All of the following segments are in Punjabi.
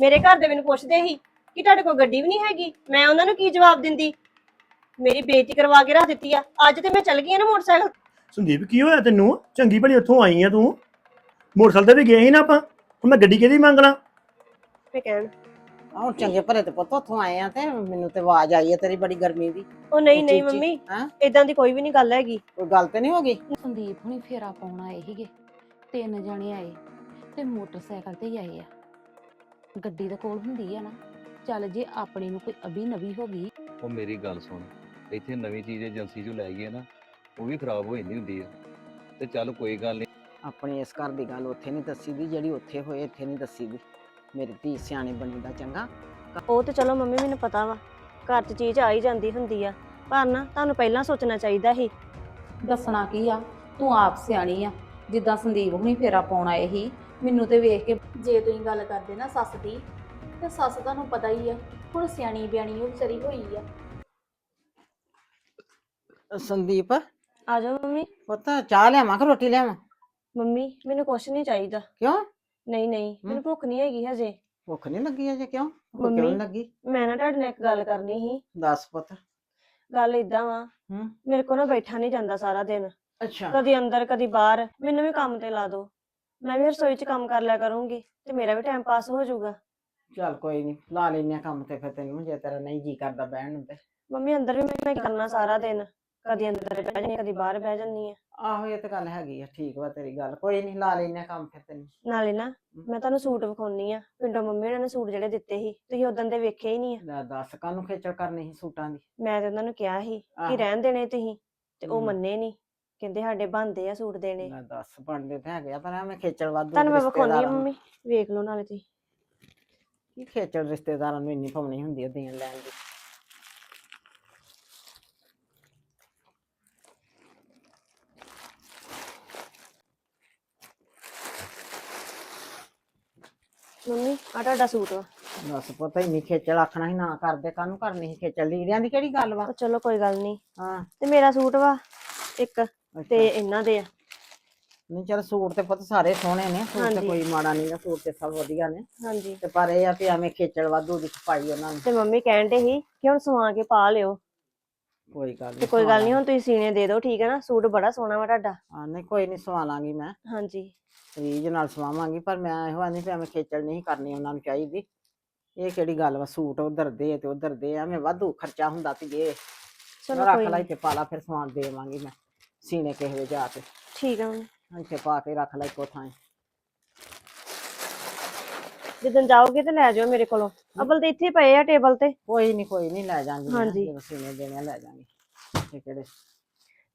ਮੇਰੇ ਘਰ ਦੇ ਮੈਨੂੰ ਪੁੱਛਦੇ ਸੀ ਕਿ ਤੁਹਾਡੇ ਕੋਲ ਗੱਡੀ ਵੀ ਨਹੀਂ ਹੈਗੀ। ਮੈਂ ਉਹਨਾਂ ਨੂੰ ਕੀ ਜਵਾਬ ਦਿੰਦੀ? ਮੇਰੀ ਬੇਇੱਜ਼ਤੀ ਕਰਵਾ ਕੇ ਰੱਖ ਦਿੱਤੀ ਆ। ਅੱਜ ਤੇ ਮੈਂ ਚੱਲ ਗਈ ਆ ਨਾ ਮੋਟਰਸਾਈਕਲ। ਸੰਦੀਪ ਕੀ ਹੋਇਆ ਤੈਨੂੰ? ਚੰਗੀ ਭਲੀ ਉੱਥੋਂ ਆਈ ਆ ਤੂੰ। ਮੋਟਰਸਾਈਕਲ ਤੇ ਵੀ ਗਏ ਸੀ ਨਾ ਆਪਾਂ। ਹੁਣ ਮੈਂ ਗੱਡੀ ਕਿਹਦੀ ਮੰਗਣਾ? ਤੇ ਕਹਿਣ ਆਹ ਹੁਣ ਚੰਗੇ ਭਲੇ ਤੇ ਪੁੱਤ ਉੱਥੋਂ ਆਏ ਆ ਤੇ ਮੈਨੂੰ ਤੇ ਆਵਾਜ਼ ਆਈ ਹੈ ਤੇਰੀ ਬੜੀ ਗਰਮੀ ਦੀ। ਉਹ ਨਹੀਂ ਨਹੀਂ ਉੱਚੀ-ਉੱਚੀ। ਮੰਮੀ ਹੈਂ? ਇਦਾਂ ਦੀ ਕੋਈ ਵੀ ਨਹੀਂ ਗੱਲ ਹੈਗੀ। ਕੋਈ ਗੱਲ ਤੇ ਨਹੀਂ ਹੋ ਗਈ? ਸੰਦੀਪ ਹੁਣੀ ਫੇਰਾ ਪਾਉਣ ਆਏ ਸੀਗੇ। ਤਿੰਨ ਜਣੇ ਆਏ ਤੇ ਮੋਟਰਸਾਈਕਲ ਤੇ ਹੀ ਆਏ ਆ। ਗੱਡੀ ਦੇ ਕੋਲ ਹੁੰਦੀ ਆ ਨਾ ਚੱਲ ਜੇ ਆਪਣੀ ਨੂੰ ਕੋਈ ਅਭੀ ਨਵੀ ਹੋ ਗਈ। ਉਹ ਮੇਰੀ ਗੱਲ ਸੁਣ ਇੱਥੇ ਨਵੀਂ ਚੀਜ਼ ਏਜੰਸੀ ਚੋਂ ਲੈ ਗਏ ਨਾ ਉਹ ਵੀ ਖਰਾਬ ਹੋ ਜਾਂਦੀ ਹੁੰਦੀ ਆ। ਤੇ ਚੱਲ ਕੋਈ ਗੱਲ ਨਹੀਂ ਆਪਣੀ ਇਸ ਘਰ ਦੀ ਗੱਲ ਉੱਥੇ ਨਹੀਂ ਦੱਸੀ ਦੀ ਜਿਹੜੀ ਉੱਥੇ ਹੋਏ ਇੱਥੇ ਨਹੀਂ ਦੱਸੀ ਦੀ ਮੇਰੀ ਧੀ ਸਿਆਣੀ ਬਣੀ ਦਾ ਚੰਗਾ। ਉਹ ਤੇ ਚਲੋ ਮੰਮੀ ਮੈਨੂੰ ਪਤਾ ਵਾ ਘਰ 'ਚ ਚੀਜ਼ ਆ ਹੀ ਜਾਂਦੀ ਹੁੰਦੀ ਆ। ਪਰ ਨਾ ਤੁਹਾਨੂੰ ਪਹਿਲਾਂ ਸੋਚਣਾ ਚਾਹੀਦਾ ਸੀ। ਦੱਸਣਾ ਕੀ ਆ? ਤੂੰ ਆਪ ਸਿਆਣੀ ਆ। ਜਿੱਦਾਂ ਸੰਦੀਪ ਹੁਣੀ ਫੇਰਾ ਪਾਉਣ ਆਏ ਸੀ ਮੈਨੂੰ ਤੇ ਵੇਖ ਕੇ ਜੇ ਤੁਸੀਂ ਗੱਲ ਕਰਦੇ ਨਾ ਸੱਸ ਦੀ ਤੇ ਸੱਸ ਤੁਹਾਨੂੰ ਪਤਾ ਹੀ ਆ ਹੁਣ ਸਿਆਣੀ ਬਿਆਣੀ ਉਹ ਵਿਚਾਰੀ ਹੋਈ ਆ। ਸੰਦੀਪ ਆ ਜਾਓ ਮੰਮੀ। ਪੁੱਤ ਚਾਹ ਲਿਆਵਾਂ ਕਿ ਰੋਟੀ ਲਿਆਵਾਂ? ਮੰਮੀ ਮੈਨੂੰ ਕੁਛ ਨਹੀਂ ਚਾਹੀਦਾ। ਕਿਉਂ? ਨਹੀਂ ਨਹੀਂ ਮੈਨੂੰ ਭੁੱਖ ਨਹੀਂ ਹੈਗੀ ਹਜੇ। ਭੁੱਖ ਨਹੀਂ ਲੱਗੀ ਅਜੇ ਕਿਉਂ? ਭੁੱਖ ਕਿਉਂ ਮੰਮੀ। ਲੱਗੀ? ਮੈਂ ਨਾ ਤੁਹਾਡੇ ਨਾਲ ਇੱਕ ਗੱਲ ਕਰਨੀ ਸੀ। ਦੱਸ ਪੁੱਤ। ਗੱਲ ਇਦਾਂ ਵਾ ਹੂੰ। ਮੇਰੇ ਕੋਲ ਨਾ ਬੈਠਾ ਨਹੀਂ ਜਾਂਦਾ ਸਾਰਾ ਦਿਨ। ਅੱਛਾ। ਕਦੀ ਅੰਦਰ ਕਦੀ ਬਾਹਰ ਮੈਨੂੰ ਵੀ ਕੰਮ ਤੇ ਲਾ ਦਿਓ। ਮੈਂ ਵੀ ਰਸੋਈ 'ਚ ਕੰਮ ਕਰ ਲਿਆ ਕਰੂੰਗੀ ਤੇ ਮੇਰਾ ਵੀ ਟਾਈਮ ਪਾਸ ਹੋ ਜਾਊਗਾ। ਚੱਲ ਕੋਈ ਨਹੀਂ ਲਾ ਲੈਨੇ ਆ ਕੰਮ ਤੇ ਫਿਰ ਤੈਨੂੰ ਜੇ ਤੇਰਾ ਨਹੀਂ ਜੀ ਕਰਦਾ ਬਹਿਣ ਨੂੰ ਤੇ। ਮੰਮੀ ਅੰਦਰ ਵੀ ਮੈਂ ਕਰਨਾ ਸਾਰਾ ਦਿਨ ਕਦੀ ਅੰਦਰ ਬਹਿ ਜਾਂਦੀ ਕਦੀ ਬਾਹਰ ਬਹਿ ਜਾਂਦੀ ਆ ਆਹੋ ਇਹ ਤਾਂ ਗੱਲ ਹੈਗੀ ਆ ਠੀਕ ਵਾ ਤੇਰੀ ਗੱਲ ਕੋਈ ਨਹੀਂ ਲਾ ਲੈਨੇ ਆ ਕੰਮ ਫਿਰ ਤੈਨੂੰ। ਨਾਲੇ ਨਾ ਮੈਂ ਤੁਹਾਨੂੰ ਸੂਟ ਵਿਖਾਉਣੀ ਆ ਪਿੰਡੋਂ ਮੰਮੀ ਉਹਨਾਂ ਨੇ ਸੂਟ ਜਿਹੜੇ ਦਿੱਤੇ ਸੀ ਤੁਸੀਂ ਉਦੋਂ ਦੇ ਵੇਖੇ ਹੀ ਨਹੀਂ ਆ। ਲੈ ਦੱਸ ਕਾਹਨੂੰ ਖੇਚਲ ਕਰਨੀ ਸੀ ਸੂਟਾਂ ਦੀ? ਮੈਂ ਤੇ ਉਹਨਾਂ ਨੂੰ ਕਿਹਾ ਸੀ ਆਹੋ। ਕਿ ਰਹਿਣ ਦੇਣੇ ਤੁਸੀਂ ਤੇ ਉਹ ਹਮ। ਮੰਨੇ ਨਹੀਂ ਕਹਿੰਦੇ ਸਾਡੇ ਬੰਦੇ ਆ ਸੂਟ ਦੇਣੇ। ਲੈ ਦੱਸ ਬਣਦੇ ਤਾਂ ਹੈਗੇ ਆ ਪਰ ਐਵੇਂ ਖੇਚਲ ਵਾਧੂ ਤੁਹਾਨੂੰ ਮੈਂ ਵਿਖਾਉਣੀ ਆ ਰਿਸ਼ਤੇਦਾਰਾਂ ਨੂੰ। ਮੰਮੀ ਵੇਖ ਲਓ ਨਾਲੇ ਤੁਸੀਂ। ਕੀ ਖੇਚਲ ਰਿਸ਼ਤੇਦਾਰਾਂ ਨੂੰ ਇੰਨੀ ਪਾਉਣੀ ਹੁੰਦੀ ਆ ਦੇਣ ਲੈਣ ਦੀ? ਮੰਮੀ ਆ ਤੁਹਾਡਾ ਸੂਟ ਵਾ। ਪਤਾ ਹੀ ਨਹੀਂ ਖੇਚਲ ਆਖਣਾ ਸੀ ਨਾ ਕਰਦੇ ਕਾਹਨੂੰ ਕਰਨੀ ਸੀ ਖੇਚਲ? ਲੀੜਿਆਂ ਦੀ ਕਿਹੜੀ ਗੱਲ ਵਾ? ਉਹ ਚਲੋ ਕੋਈ ਗੱਲ ਨਹੀਂ ਹਾਂ। ਤੇ ਮੇਰਾ ਸੂਟ ਵਾ ਇੱਕ। ਤੇ। ਇਹਨਾਂ ਦੇ ਆ। ਨਹੀਂ ਚਲ ਸੂਟ ਤੇ ਪੁੱਤ ਸਾਰੇ ਸੋਹਣੇ ਨੇ ਸੂਟ ਤੇ ਹਾਂਜੀ। ਕੋਈ ਮਾੜਾ ਨਹੀਂ ਸੂਟ ਤੇ ਸਭ ਵਧੀਆ ਨੇ। ਹਾਂਜੀ। ਤੇ ਪਰ ਇਹ ਆ ਵੀ ਐਵੇਂ ਖੇਚਲ ਵਾਧੂ ਦੀ ਪਾਈ ਉਹਨਾਂ ਨੂੰ। ਤੇ ਮੰਮੀ ਕਹਿਣ ਦੇ ਸੀ ਕਿ ਹੁਣ ਸਵਾ ਕੇ ਪਾ ਲਿਓ। ਕੋਈ ਗੱਲ ਤੇ ਨਹੀਂ ਕੋਈ ਗੱਲ ਨਹੀਂ ਹੁਣ ਤੁਸੀਂ ਸੀਨੇ ਦੇ ਦਿਓ ਠੀਕ ਹੈ ਨਾ? ਸੂਟ ਬੜਾ ਸੋਹਣਾ ਵਾ ਤੁਹਾਡਾ। ਹਾਂ ਨਹੀਂ ਕੋਈ ਨਹੀਂ ਸਵਾ ਲਾਂਗੀ ਮੈਂ। ਹਾਂਜੀ। ਰੀਝ ਨਾਲ ਸਵਾਵਾਂਗੀ ਪਰ ਮੈਂ ਇਹੋ ਆਂਦੀ ਵੀ ਐਵੇਂ ਖੇਚਲ ਨਹੀਂ ਕਰਨੀ ਉਹਨਾਂ ਨੂੰ ਚਾਹੀਦੀ। ਇਹ ਕਿਹੜੀ ਗੱਲ ਵਾ ਸੂਟ ਉਧਰ ਦੇ ਤੇ ਉਧਰ ਦੇ ਐਵੇਂ ਵਾਧੂ ਖਰਚਾ ਹੁੰਦਾ ਸੀਗੇ ਚਲੋ ਰੱਖ ਕੋਈ ਲੈ ਨੀ। ਤੇ ਪਾ ਲਾ ਫਿਰ ਸਮਾਨ ਦੇਵਾਂਗੀ ਮੈਂ। ਸੀਨੇ ਕਿਸੇ ਵੇ ਜਾ ਕੇ ਠੀਕ ਆ ਮੰਮੀ ਇੱਥੇ ਪਾ ਕੇ ਰੱਖ ਲੈ ਇੱਕੋ ਥਾਂ ਜਦੋਂ ਜਾਓਗੇ ਤੇ ਲੈ ਜਾਓ ਮੇਰੇ ਕੋਲੋਂ ਅਬਲ ਤੇ ਇੱਥੇ ਪਏ ਆ ਟੇਬਲ ਤੇ ਕੋਈ ਨਹੀਂ ਕੋਈ ਨਹੀਂ ਲੈ ਜਾਾਂਗੀ ਹਾਂਜੀ। ਜਦੋਂ ਸੀਨੇ ਦੇਣੇ ਆ ਲੈ ਜਾਾਂਗੀ ਇਹ ਕਿਹੜੇ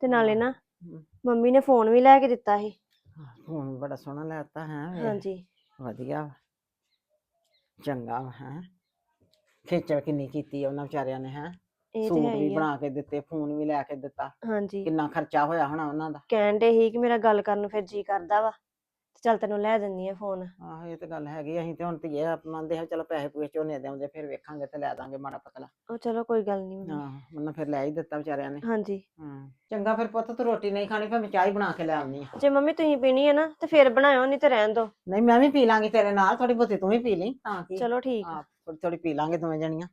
ਤੇ ਨਾਲੇ ਨਾ ਹਮ। ਮੰਮੀ ਨੇ ਫੋਨ ਵੀ ਲੈ ਕੇ ਦਿੱਤਾ ਸੀ ਹੁਣ ਬੜਾ ਸੋਹਣਾ ਲੈਤਾ ਹੈ ਹਾਂਜੀ ਵਧੀਆ ਵਾ। ਚੰਗਾ ਵਾ ਹੈ ਖੇਚਲ ਕਿੰਨੀ ਕੀਤੀ ਆ ਉਹਨਾਂ ਵਿਚਾਰਿਆਂ ਨੇ ਹੈ ਇਹ ਤੇ ਸੂਟ ਹੈ ਵੀ ਹੀ ਆ। ਬਣਾ ਕੇ ਦਿੱਤੇ ਫੋਨ ਵੀ ਲੈ ਕੇ ਦਿੱਤਾ। ਹਾਂਜੀ। ਕਿੰਨਾ ਖਰਚਾ ਹੋਇਆ ਹੋਣਾ ਉਹਨਾਂ ਦਾ? ਕਹਿਣ ਦੇ ਸੀ ਕਿ ਮੇਰਾ ਗੱਲ ਕਰਨ ਨੂੰ ਫਿਰ ਜੀ ਕਰਦਾ ਵਾ ਤੇ ਚੱਲ ਤੈਨੂੰ ਲੈ ਦਿੰਨੀ ਆ ਫੋਨ। ਆਹੋ ਇਹ ਤਾਂ ਗੱਲ ਹੈਗੀ ਅਸੀਂ ਤੇ ਹੁਣ ਧੀਏ ਮੰਨਦੇ ਹਾਂ ਚਲੋ ਪੈਸੇ ਪੂਸੇ ਝੋਨੇ ਦੇ ਆਉਂਦੇ ਫਿਰ ਵੇਖਾਂਗੇ ਤੇ ਲੈ ਦਾਂਗੇ ਮਾੜਾ ਪਤਲਾ। ਉਹ ਚਲੋ ਕੋਈ ਗੱਲ ਨਹੀਂ ਹਾਂ ਉਹਨਾਂ ਫਿਰ ਲੈ ਹੀ ਦਿੱਤਾ ਵਿਚਾਰਿਆਂ ਨੇ। ਹਾਂਜੀ। ਹਾਂ ਚੰਗਾ ਫਿਰ ਪੁੱਤ ਤੂੰ ਰੋਟੀ ਨਹੀਂ ਖਾਣੀ ਫਿਰ ਮੈਂ ਚਾਹ ਹੀ ਬਣਾ ਕੇ ਲੈ ਆਉਣੀ ਆ। ਜੇ ਮੰਮੀ ਤੁਸੀਂ ਪੀਣੀ ਹੈ ਨਾ ਤੇ ਫਿਰ ਬਣਾਇਓ ਨਹੀਂ ਤੇ ਰਹਿਣ ਦਿਓ ਨਹੀਂ ਮੈਂ ਵੀ ਪੀ ਲਾਂਗੀ ਤੇਰੇ ਨਾਲ ਥੋੜੀ ਬਹੁਤੀ ਤੂੰ ਵੀ ਪੀ ਲਈ ਤਾਂ ਕੀ ਚਲੋ ਠੀਕ ਆ। ਹਾਂ ਥੋੜੀ ਥੋੜੀ ਪੀ ਲਾਂਗੇ ਦੋਵੇਂ ਜਣੀਆਂ।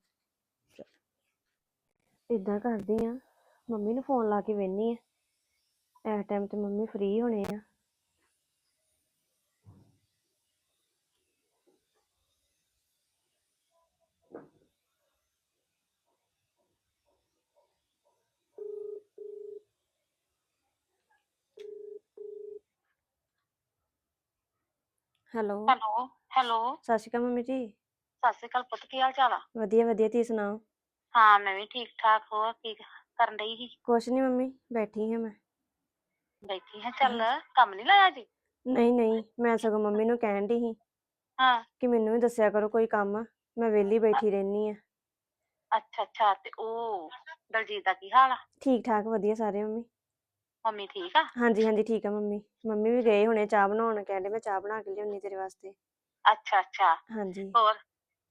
ਇਦਾਂ ਕਰਦੀ ਆ। ਮੰਮੀ ਨੂੰ ਫੋਨ ਲਾ ਕੇ ਵੇਹਨੀ ਆ। ਇਸ ਟਾਈਮ ਤੇ ਮੰਮੀ ਫ੍ਰੀ ਹੋਣੇ ਆ। ਹੈਲੋ। Hello hello. ਸਤਿ ਸ਼੍ਰੀ ਅਕਾਲ ਮੰਮੀ ਜੀ। ਸਤਿ ਸ਼੍ਰੀ ਅਕਾਲ ਪੁੱਤ ਕੀ ਹਾਲ ਚਾਲ ਆ? ਵਧੀਆ ਵਧੀਆ। ਤੁਸੀਂ ਸੁਣਾਓ? ਹਾਂ ਮੈਂ ਵੀ ਠੀਕ ਠਾਕ ਹੋਰ ਕੀ ਕਰਨ ਡਈ ਸੀ? ਕੁਛ ਨਹੀਂ ਮੰਮੀ ਬੈਠੀ ਹਾਂ ਮੈਂ। ਬੈਠੀ ਹਾਂ ਚੱਲ ਕੰਮ ਨਹੀਂ ਲਾਇਆ ਜੀ ਨਹੀਂ ਨਹੀਂ ਮੈਂ ਸਗੋਂ ਮੰਮੀ ਨੂੰ ਕਹਿਣ ਦੀ ਸੀ ਹਾਂ। ਕਿ ਮੈਨੂੰ ਵੀ ਦੱਸਿਆ ਕਰੋ ਕੋਈ ਕੰਮ ਮੈਂ ਵਿਹਲੀ ਬੈਠੀ ਰਹਿਨੀ ਆ ਅੱਛਾ ਅੱਛਾ ਤੇ ਉਹ ਦਲਜੀਤ ਦਾ ਕੀ ਹਾਲ ਆ? ਠੀਕ ਠਾਕ ਵਧੀਆ ਸਾਰੇ ਮੰਮੀ। ਮੰਮੀ ਠੀਕ ਆ? ਹਾਂਜੀ ਹਾਂਜੀ ਠੀਕ ਆ ਮੰਮੀ। ਮੰਮੀ ਵੀ ਗਏ ਹੁਣੇ ਚਾਹ ਬਣਾਉਣ ਕਹਿੰਦੇ ਮੈਂ ਚਾਹ ਬਣਾ ਕੇ ਲਿਆਉਣੀ ਤੇਰੇ ਵਾਸਤੇ। ਅੱਛਾ ਅੱਛਾ। ਹਾਂਜੀ। ਹੋਰ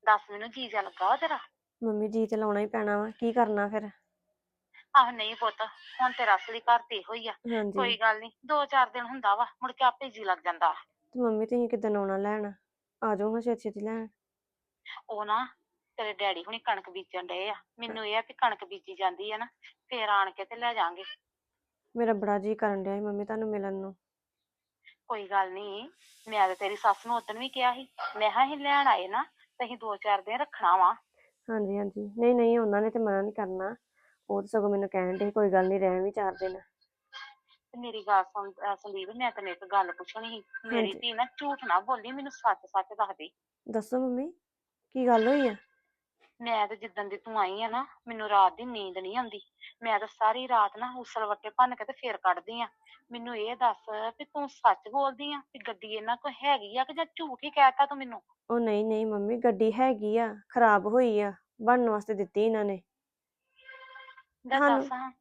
ਦੱਸ ਮੈਨੂੰ ਜੀ ਜਾ ਲੱਗਾ ਤੇਰਾ? ਮੰਮੀ ਜੀ ਤੇ ਲਾਉਣਾ ਹੀ ਪੈਣਾ ਵਾ ਕੀ ਕਰਨਾ ਫਿਰ? ਆਹ ਨਹੀਂ ਪੁੱਤ ਹੁਣ ਤੇਰਾ ਅਸਲੀ ਘਰ ਤੇ ਇਹੋ ਹੀ ਆ ਹਾਂਜੀ। ਕੋਈ ਗੱਲ ਨਹੀਂ ਦੋ ਚਾਰ ਦਿਨ ਹੁੰਦਾ ਵਾ ਮੁੜ ਕੇ ਆਪੇ ਜੀ ਲੱਗ ਜਾਂਦਾ। ਤੇ ਮੰਮੀ ਤੁਸੀਂ ਕਿੱਦਣ ਆਉਣਾ ਲੈਣ? ਆ ਜਾਓ ਹਾਂ ਛੇਤੀ ਛੇਤੀ ਲੈਣ। ਉਹ ਨਾ ਤੇਰੇ ਡੈਡੀ ਹੁਣੀ ਕਣਕ ਬੀਜਣ ਡਏ ਆ ਮੈਨੂੰ ਇਹ ਆ ਵੀ ਕਣਕ ਬੀਜੀ ਜਾਂਦੀ ਆ ਨਾ ਫੇਰ ਆਣ ਕੇ ਤੇ ਲੈ ਜਾਾਂਗੇ। ਮੇਰਾ ਬੜਾ ਜੀ ਕਰਨ ਡਿਆ ਸੀ ਮੰਮੀ ਤੁਹਾਨੂੰ ਮਿਲਣ ਨੂੰ। ਕੋਈ ਗੱਲ ਨਹੀਂ ਮੈਂ ਤੇ ਤੇਰੀ ਸੱਸ ਨੂੰ ਉਦੋਂ ਵੀ ਕਿਹਾ ਸੀ ਮੈਂ ਕਿਹਾ ਅਸੀਂ ਲੈਣ ਆਏ ਨਾ ਤੇ ਅਸੀਂ ਦੋ ਚਾਰ ਦਿਨ ਰੱਖਣਾ ਵਾ। ਹਾਂਜੀ ਹਾਂਜੀ। ਨਹੀਂ ਨਹੀਂ ਉਹਨਾਂ ਨੇ ਤੇ ਮਨਾ ਨਹੀਂ ਕਰਨਾ। ਉਹ ਤਾਂ ਸਗੋਂ ਮੈਨੂੰ ਕਹਿਣ ਦੇ ਕੋਈ ਗੱਲ ਨਹੀਂ ਰਹਿਣ ਵੀ ਚਾਰ ਦਿਨ। ਤੇ ਮੇਰੀ ਗੱਲ ਸੁਣ ਅਹ ਸੰਦੀਪ ਮੈਂ ਤੈਨੂੰ ਇੱਕ ਗੱਲ ਪੁੱਛਣੀ ਸੀ। ਮੇਰੀ ਹਾਂਜੀ। ਧੀ ਨਾ ਝੂਠ ਨਾ ਬੋਲੀ ਮੈਨੂੰ ਸੱਚ ਸੱਚ ਦੱਸ ਦੇ। ਦੱਸੋ ਮੰਮੀ ਕੀ ਗੱਲ ਹੋਈ ਆ? ਮੈਂ ਤੇ ਜਿੱਦਣ ਦੀ ਤੂੰ ਆਈ ਆ ਨਾ ਮੈਨੂੰ ਰਾਤ ਦੀ ਨੀਂਦ ਨਹੀਂ ਆਉਂਦੀ। ਮੈਂ ਤਾਂ ਸਾਰੀ ਰਾਤ ਨਾ ਉਸਲ ਵੱਟੇ ਭੰਨ ਕੇ ਤੇ ਫੇਰ ਕੱਢਦੀ ਆ। ਮੈਨੂੰ ਇਹ ਦੱਸ ਵੀ ਤੂੰ ਸੱਚ ਬੋਲਦੀ ਆ ਵੀ ਗੱਡੀ ਇਹਨਾਂ ਕੋਲ ਹੈਗੀ ਆ ਕਿ ਜਾਂ ਝੂਠ ਹੀ ਕਹਿਤਾ ਤੂੰ ਮੈਨੂੰ? ਉਹ ਨਹੀਂ ਨਹੀਂ ਮੰਮੀ ਗੱਡੀ ਹੈਗੀ ਆ ਖਰਾਬ ਹੋਈ ਆ ਬਣਨ ਵਾਸਤੇ ਦਿੱਤੀ ਇਹਨਾਂ ਨੇ। ਦੱਸ ਹਾਂ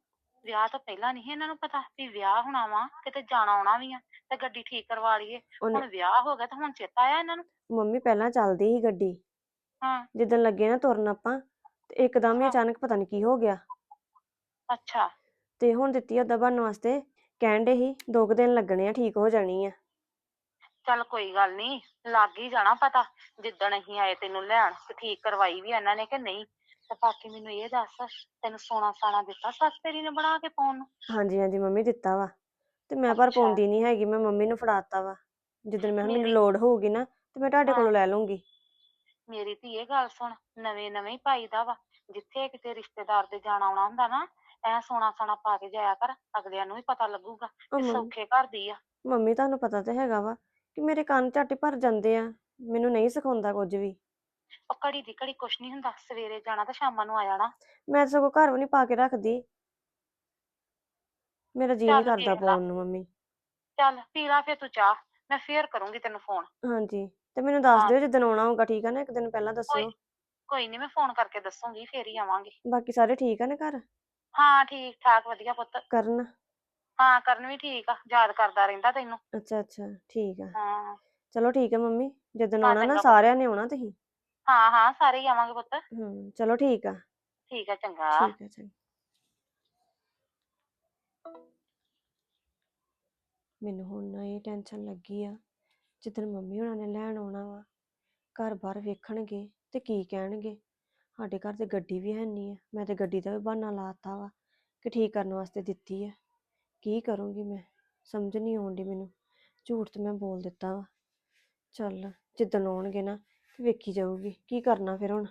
ਵਿਆਹ ਤੋਂ ਪਹਿਲਾਂ ਨਹੀਂ ਇਹਨਾਂ ਨੂੰ ਪਤਾ ਵੀ ਵਿਆਹ ਹੋਣਾ ਵਾ ਕਿਤੇ ਜਾਣਾ ਆਉਣਾ ਵੀ ਆ ਤੇ ਗੱਡੀ ਠੀਕ ਕਰਵਾ ਲਈਏ। ਉਹਨੇ ਹੁਣ ਵਿਆਹ ਹੋ ਗਿਆ ਤਾਂ ਹੁਣ ਚੇਤਾ ਆਇਆ ਇਹਨਾਂ ਨੂੰ? ਮੰਮੀ ਪਹਿਲਾਂ ਚੱਲਦੀ ਸੀ ਗੱਡੀ। ਹਾਂ। ਜਿੱਦਣ ਲੱਗੇ ਨਾ ਤੁਰਨ ਆਪਾਂ ਤੇ ਇੱਕਦਮ ਹੀ ਹਾਂ। ਅਚਾਨਕ ਪਤਾ ਨਹੀਂ ਕੀ ਹੋ ਗਿਆ। ਅੱਛਾ। ਤੇ ਹੁਣ ਦਿੱਤੀ ਓਦਾਂ ਬਣਨ ਵਾਸਤੇ ਕਹਿਣ ਦੇ ਸੀ ਦੋ ਕੁ ਦਿਨ ਲੱਗਣੇ ਆ ਠੀਕ ਹੋ ਜਾਣੀ ਆ। ਚੱਲ ਕੋਈ ਗੱਲ ਨਹੀਂ ਲੱਗ ਹੀ ਜਾਣਾ ਪਤਾ ਜਿੱਦਣ ਅਸੀਂ ਆਏ ਤੈਨੂੰ ਲੈਣ ਤੇ ਠੀਕ ਕਰਵਾਈ ਵੀ ਇਹਨਾਂ ਨੇ ਕਿ ਨਹੀਂ। ਤੇ ਬਾਕੀ ਮੈਨੂੰ ਇਹ ਦੱਸ ਤੈਨੂੰ ਸੋਨਾ ਸਾਨਾ ਦਿੱਤਾ ਸੱਸ ਤੇਰੀ ਨੇ ਬਣਾ ਕੇ ਪਾਉਣ ਨੂੰ? ਹਾਂਜੀ ਹਾਂਜੀ ਮੰਮੀ ਦਿੱਤਾ ਵਾ। ਤੇ ਮੈਂ ਪਰ ਅੱਛਾ। ਪਾਉਂਦੀ ਨਹੀਂ ਹੈਗੀ ਮੈਂ ਮੰਮੀ ਨੂੰ ਫੜਾਤਾ ਵਾ। ਜਿੱਦਣ ਮੈਂ ਕਿਹਾ ਮੈਨੂੰ ਮੇਰੀ- ਲੋੜ ਹੋਊਗੀ ਨਾ ਤੇ ਮੈਂ ਤੁਹਾਡੇ ਹਾਂ। ਕੋਲੋਂ ਲੈ ਲੂੰਗੀ ਮੇਰੀ ਧੀ ਇਹ ਗੱਲ ਸੁਣ ਨਵੇਂ ਨਵੇਂ ਹੀ ਪਾਈਦਾ ਵਾ ਜਿੱਥੇ ਕਿਤੇ ਰਿਸ਼ਤੇਦਾਰ ਦੇ ਜਾਣਾ ਆਉਣਾ ਹੁੰਦਾ ਨਾ ਐ ਸੋਨਾ ਸਾਨਾ ਪਾ ਕੇ ਜਾਇਆ ਕਰ ਅਗਲਿਆਂ ਨੂੰ ਵੀ ਪਤਾ ਲੱਗੂਗਾ ਕਿ ਸੌਖੇ ਘਰ ਦੀ ਆ। ਮੰਮੀ ਤੁਹਾਨੂੰ ਪਤਾ ਤੇ ਹੈਗਾ ਵਾ ਕਿ ਮੇਰੇ ਕੰਨ ਝੱਟ ਹੀ ਭਰ ਜਾਂਦੇ ਆ ਮੈਨੂੰ ਨਹੀਂ ਸਿਖਾਉਂਦਾ ਕੁਝ ਵੀ। ਉਹ ਘੜੀ ਦੀ ਘੜੀ ਕੁਛ ਨਹੀਂ ਹੁੰਦਾ ਸਵੇਰੇ ਜਾਣਾ ਤੇ ਸ਼ਾਮਾਂ ਨੂੰ ਆ ਜਾਣਾ। ਮੈਂ ਤਾਂ ਸਗੋਂ ਘਰ ਵੀ ਨਹੀਂ ਪਾ ਕੇ ਰੱਖਦੀ। ਮੇਰਾ ਜੀ ਨਹੀਂ ਚੱਲ ਕਰਦਾ ਦੇਖ ਲਾ। ਪਾਉਣ ਨੂੰ ਮੰਮੀ। ਚੱਲ ਪੀ ਲਾ ਫਿਰ ਤੂੰ ਚਾਹ ਮੈਂ ਫੇਰ ਕਰੂੰਗੀ ਤੈਨੂੰ ਫੋਨ। ਹਾਂਜੀ। ਤੇ ਮੈਨੂੰ ਦੱਸ। ਦਿਓ ਜਿੱਦਣ ਆਉਣਾ ਹੋਊਗਾ ਠੀਕ ਆ ਨਾ? ਇੱਕ ਦਿਨ ਪਹਿਲਾਂ ਦੱਸਿਓ। ਕੋਈ ਨਹੀਂ ਮੈਂ ਫੋਨ ਕਰਕੇ ਦੱਸੂਗੀ ਫੇਰ ਹੀ ਆਵਾਂਗੇ। ਬਾਕੀ ਸਾਰੇ ਠੀਕ ਆ ਨਾ ਘਰ? ਹਾਂ ਠੀਕ ਠਾਕ ਵਧੀਆ ਪੁੱਤ। ਕਰਨ? ਹਾਂ ਕਰਨ ਵੀ ਠੀਕ ਆ ਯਾਦ ਕਰਦਾ ਰਹਿੰਦਾ ਤੈਨੂੰ। ਅੱਛਾ ਅੱਛਾ ਠੀਕ ਆ। ਹਾਂ। ਚਲੋ ਠੀਕ ਆ ਮੰਮੀ ਜਦੋਂ ਹਾਂ, ਆਉਣਾ ਨਾ। ਸਾਰਿਆਂ ਨੇ ਆਉਣਾ ਤੁਸੀਂ? ਹਾਂ ਹਾਂ ਸਾਰੇ ਹੀ ਆਵਾਂਗੇ ਪੁੱਤ। ਹੂੰ ਚਲੋ ਠੀਕ ਆ। ਠੀਕ ਆ ਚੰਗਾ। ਠੀਕ ਆ ਚੰਗਾ। ਮੈਨੂੰ ਹੁਣ ਨਾ ਇਹ ਟੈਨਸ਼ਨ ਲੱਗੀ ਆ। ਜਿੱਦਣ ਮੰਮੀ ਹੁਣਾਂ ਨੇ ਲੈਣ ਆਉਣਾ ਵਾ, ਘਰ ਬਾਹਰ ਵੇਖਣਗੇ ਤੇ ਕੀ ਕਹਿਣਗੇ। ਸਾਡੇ ਘਰ ਤੇ ਗੱਡੀ ਵੀ ਹੈ ਨਹੀਂ ਆ, ਮੈਂ ਤੇ ਗੱਡੀ ਦਾ ਵੀ ਬਹਾਨਾ ਲਾਤਾ ਵਾ ਕਿ ਠੀਕ ਕਰਨ ਵਾਸਤੇ ਦਿੱਤੀ ਆ। ਕੀ ਕਰੂੰਗੀ ਮੈਂ? ਸਮਝ ਨਹੀਂ ਆਉਂਦੀ ਮੈਨੂੰ। ਝੂਠ ਤੇ ਮੈਂ ਬੋਲ ਦਿੱਤਾ ਵਾ। ਚੱਲ, ਜਿੱਦਣ ਆਉਣਗੇ ਨਾ ਤੇ ਵੇਖੀ ਜਾਊਗੀ, ਕੀ ਕਰਨਾ ਫਿਰ ਹੁਣ?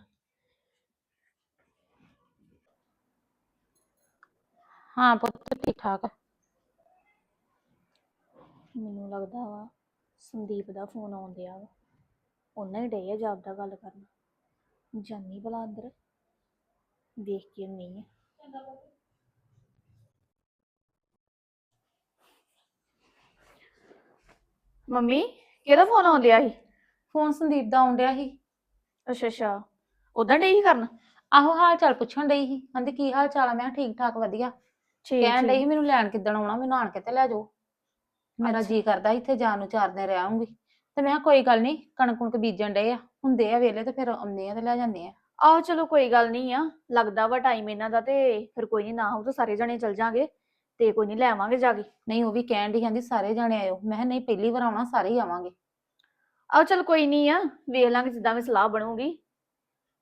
ਹਾਂ ਪੁੱਤ ਠੀਕ ਠਾਕ ਮੈਨੂੰ ਲੱਗਦਾ ਵਾ ਸੰਦੀਪ ਦਾ ਫੋਨ ਆਉਣ ਡਿਆ ਵਾ। ਉਹਨਾਂ ਹੀ ਡੇ ਆ ਜਾਪਦਾ ਗੱਲ ਕਰਨਾ। ਜਾਨੀ ਭਲਾ ਅੰਦਰ। ਦੇਖ ਕੇ ਨਹੀਂ ਆ। ਮੰਮੀ ਕਿਹਦਾ ਫੋਨ ਆਉਣ ਡਿਆ ਸੀ? ਫੋਨ ਸੰਦੀਪ ਦਾ ਆਉਣ ਡਿਆ ਸੀ। ਅੱਛਾ ਅੱਛਾ। ਉਦਾਂ ਡੇ ਹੀ ਕਰਨ? ਆਹੋ ਹਾਲ ਚਾਲ ਪੁੱਛਣ ਡਈ ਸੀ। ਕਹਿੰਦੀ ਕੀ ਹਾਲ ਚਾਲ ਆ? ਮੈਂ ਕਿਹਾ ਠੀਕ ਠਾਕ ਵਧੀਆ ਕਹਿਣ ਡਈ ਸੀ ਮੈਨੂੰ ਲੈਣ ਕਿੱਦਣ ਆਉਣਾ? ਮੈਨੂੰ ਆਣ ਕੇ ਤੇ ਲੈ ਜਾਓ। ਮੇਰਾ। ਜੀ ਕਰਦਾ ਇੱਥੇ ਜਾਣ ਨੂੰ ਚਾਰ ਦਿਨ ਰਹਿ ਆਉਂਗੀ ਤੇ ਮੈਂ ਕਿਹਾ ਕੋਈ ਗੱਲ ਨਹੀਂ ਕਣਕ ਕੁਣਕ ਬੀਜਣ ਡਏ ਆ। ਹੁੰਦੇ ਆ ਵੇਲੇ ਤੇ ਫਿਰ ਆਉਂਦੇ ਆ ਤੇ ਲੈ ਜਾਂਦੇ ਆ। ਆਹੋ ਚਲੋ ਕੋਈ ਗੱਲ ਨਹੀਂ ਆ। ਲੱਗਦਾ ਵਾ ਟਾਈਮ ਇਹਨਾਂ ਦਾ ਤੇ ਫਿਰ ਕੋਈ ਨਹੀਂ ਨਾ ਹੋ ਤਾਂ ਸਾਰੇ ਜਣੇ ਚੱਲ ਜਾਾਂਗੇ। ਤੇ ਕੋਈ ਨਹੀਂ ਲੈ ਆਵਾਂਗੇ ਜਾ ਕੇ। ਨਹੀਂ ਉਹ ਵੀ ਕਹਿਣ ਡਈ ਕਹਿੰਦੀ ਸਾਰੇ ਜਾਣੇ ਆਇਓ। ਮੈਂ ਕਿਹਾ ਨਹੀਂ ਪਹਿਲੀ ਵਾਰ ਆਉਣਾ ਸਾਰੇ ਹੀ ਆਵਾਂਗੇ। ਆਹੋ ਚਲ ਕੋਈ ਨਹੀਂ ਆ। ਵੇਖ ਲਾਂਗੇ ਜਿੱਦਾਂ ਵੀ ਸਲਾਹ ਬਣੂਗੀ।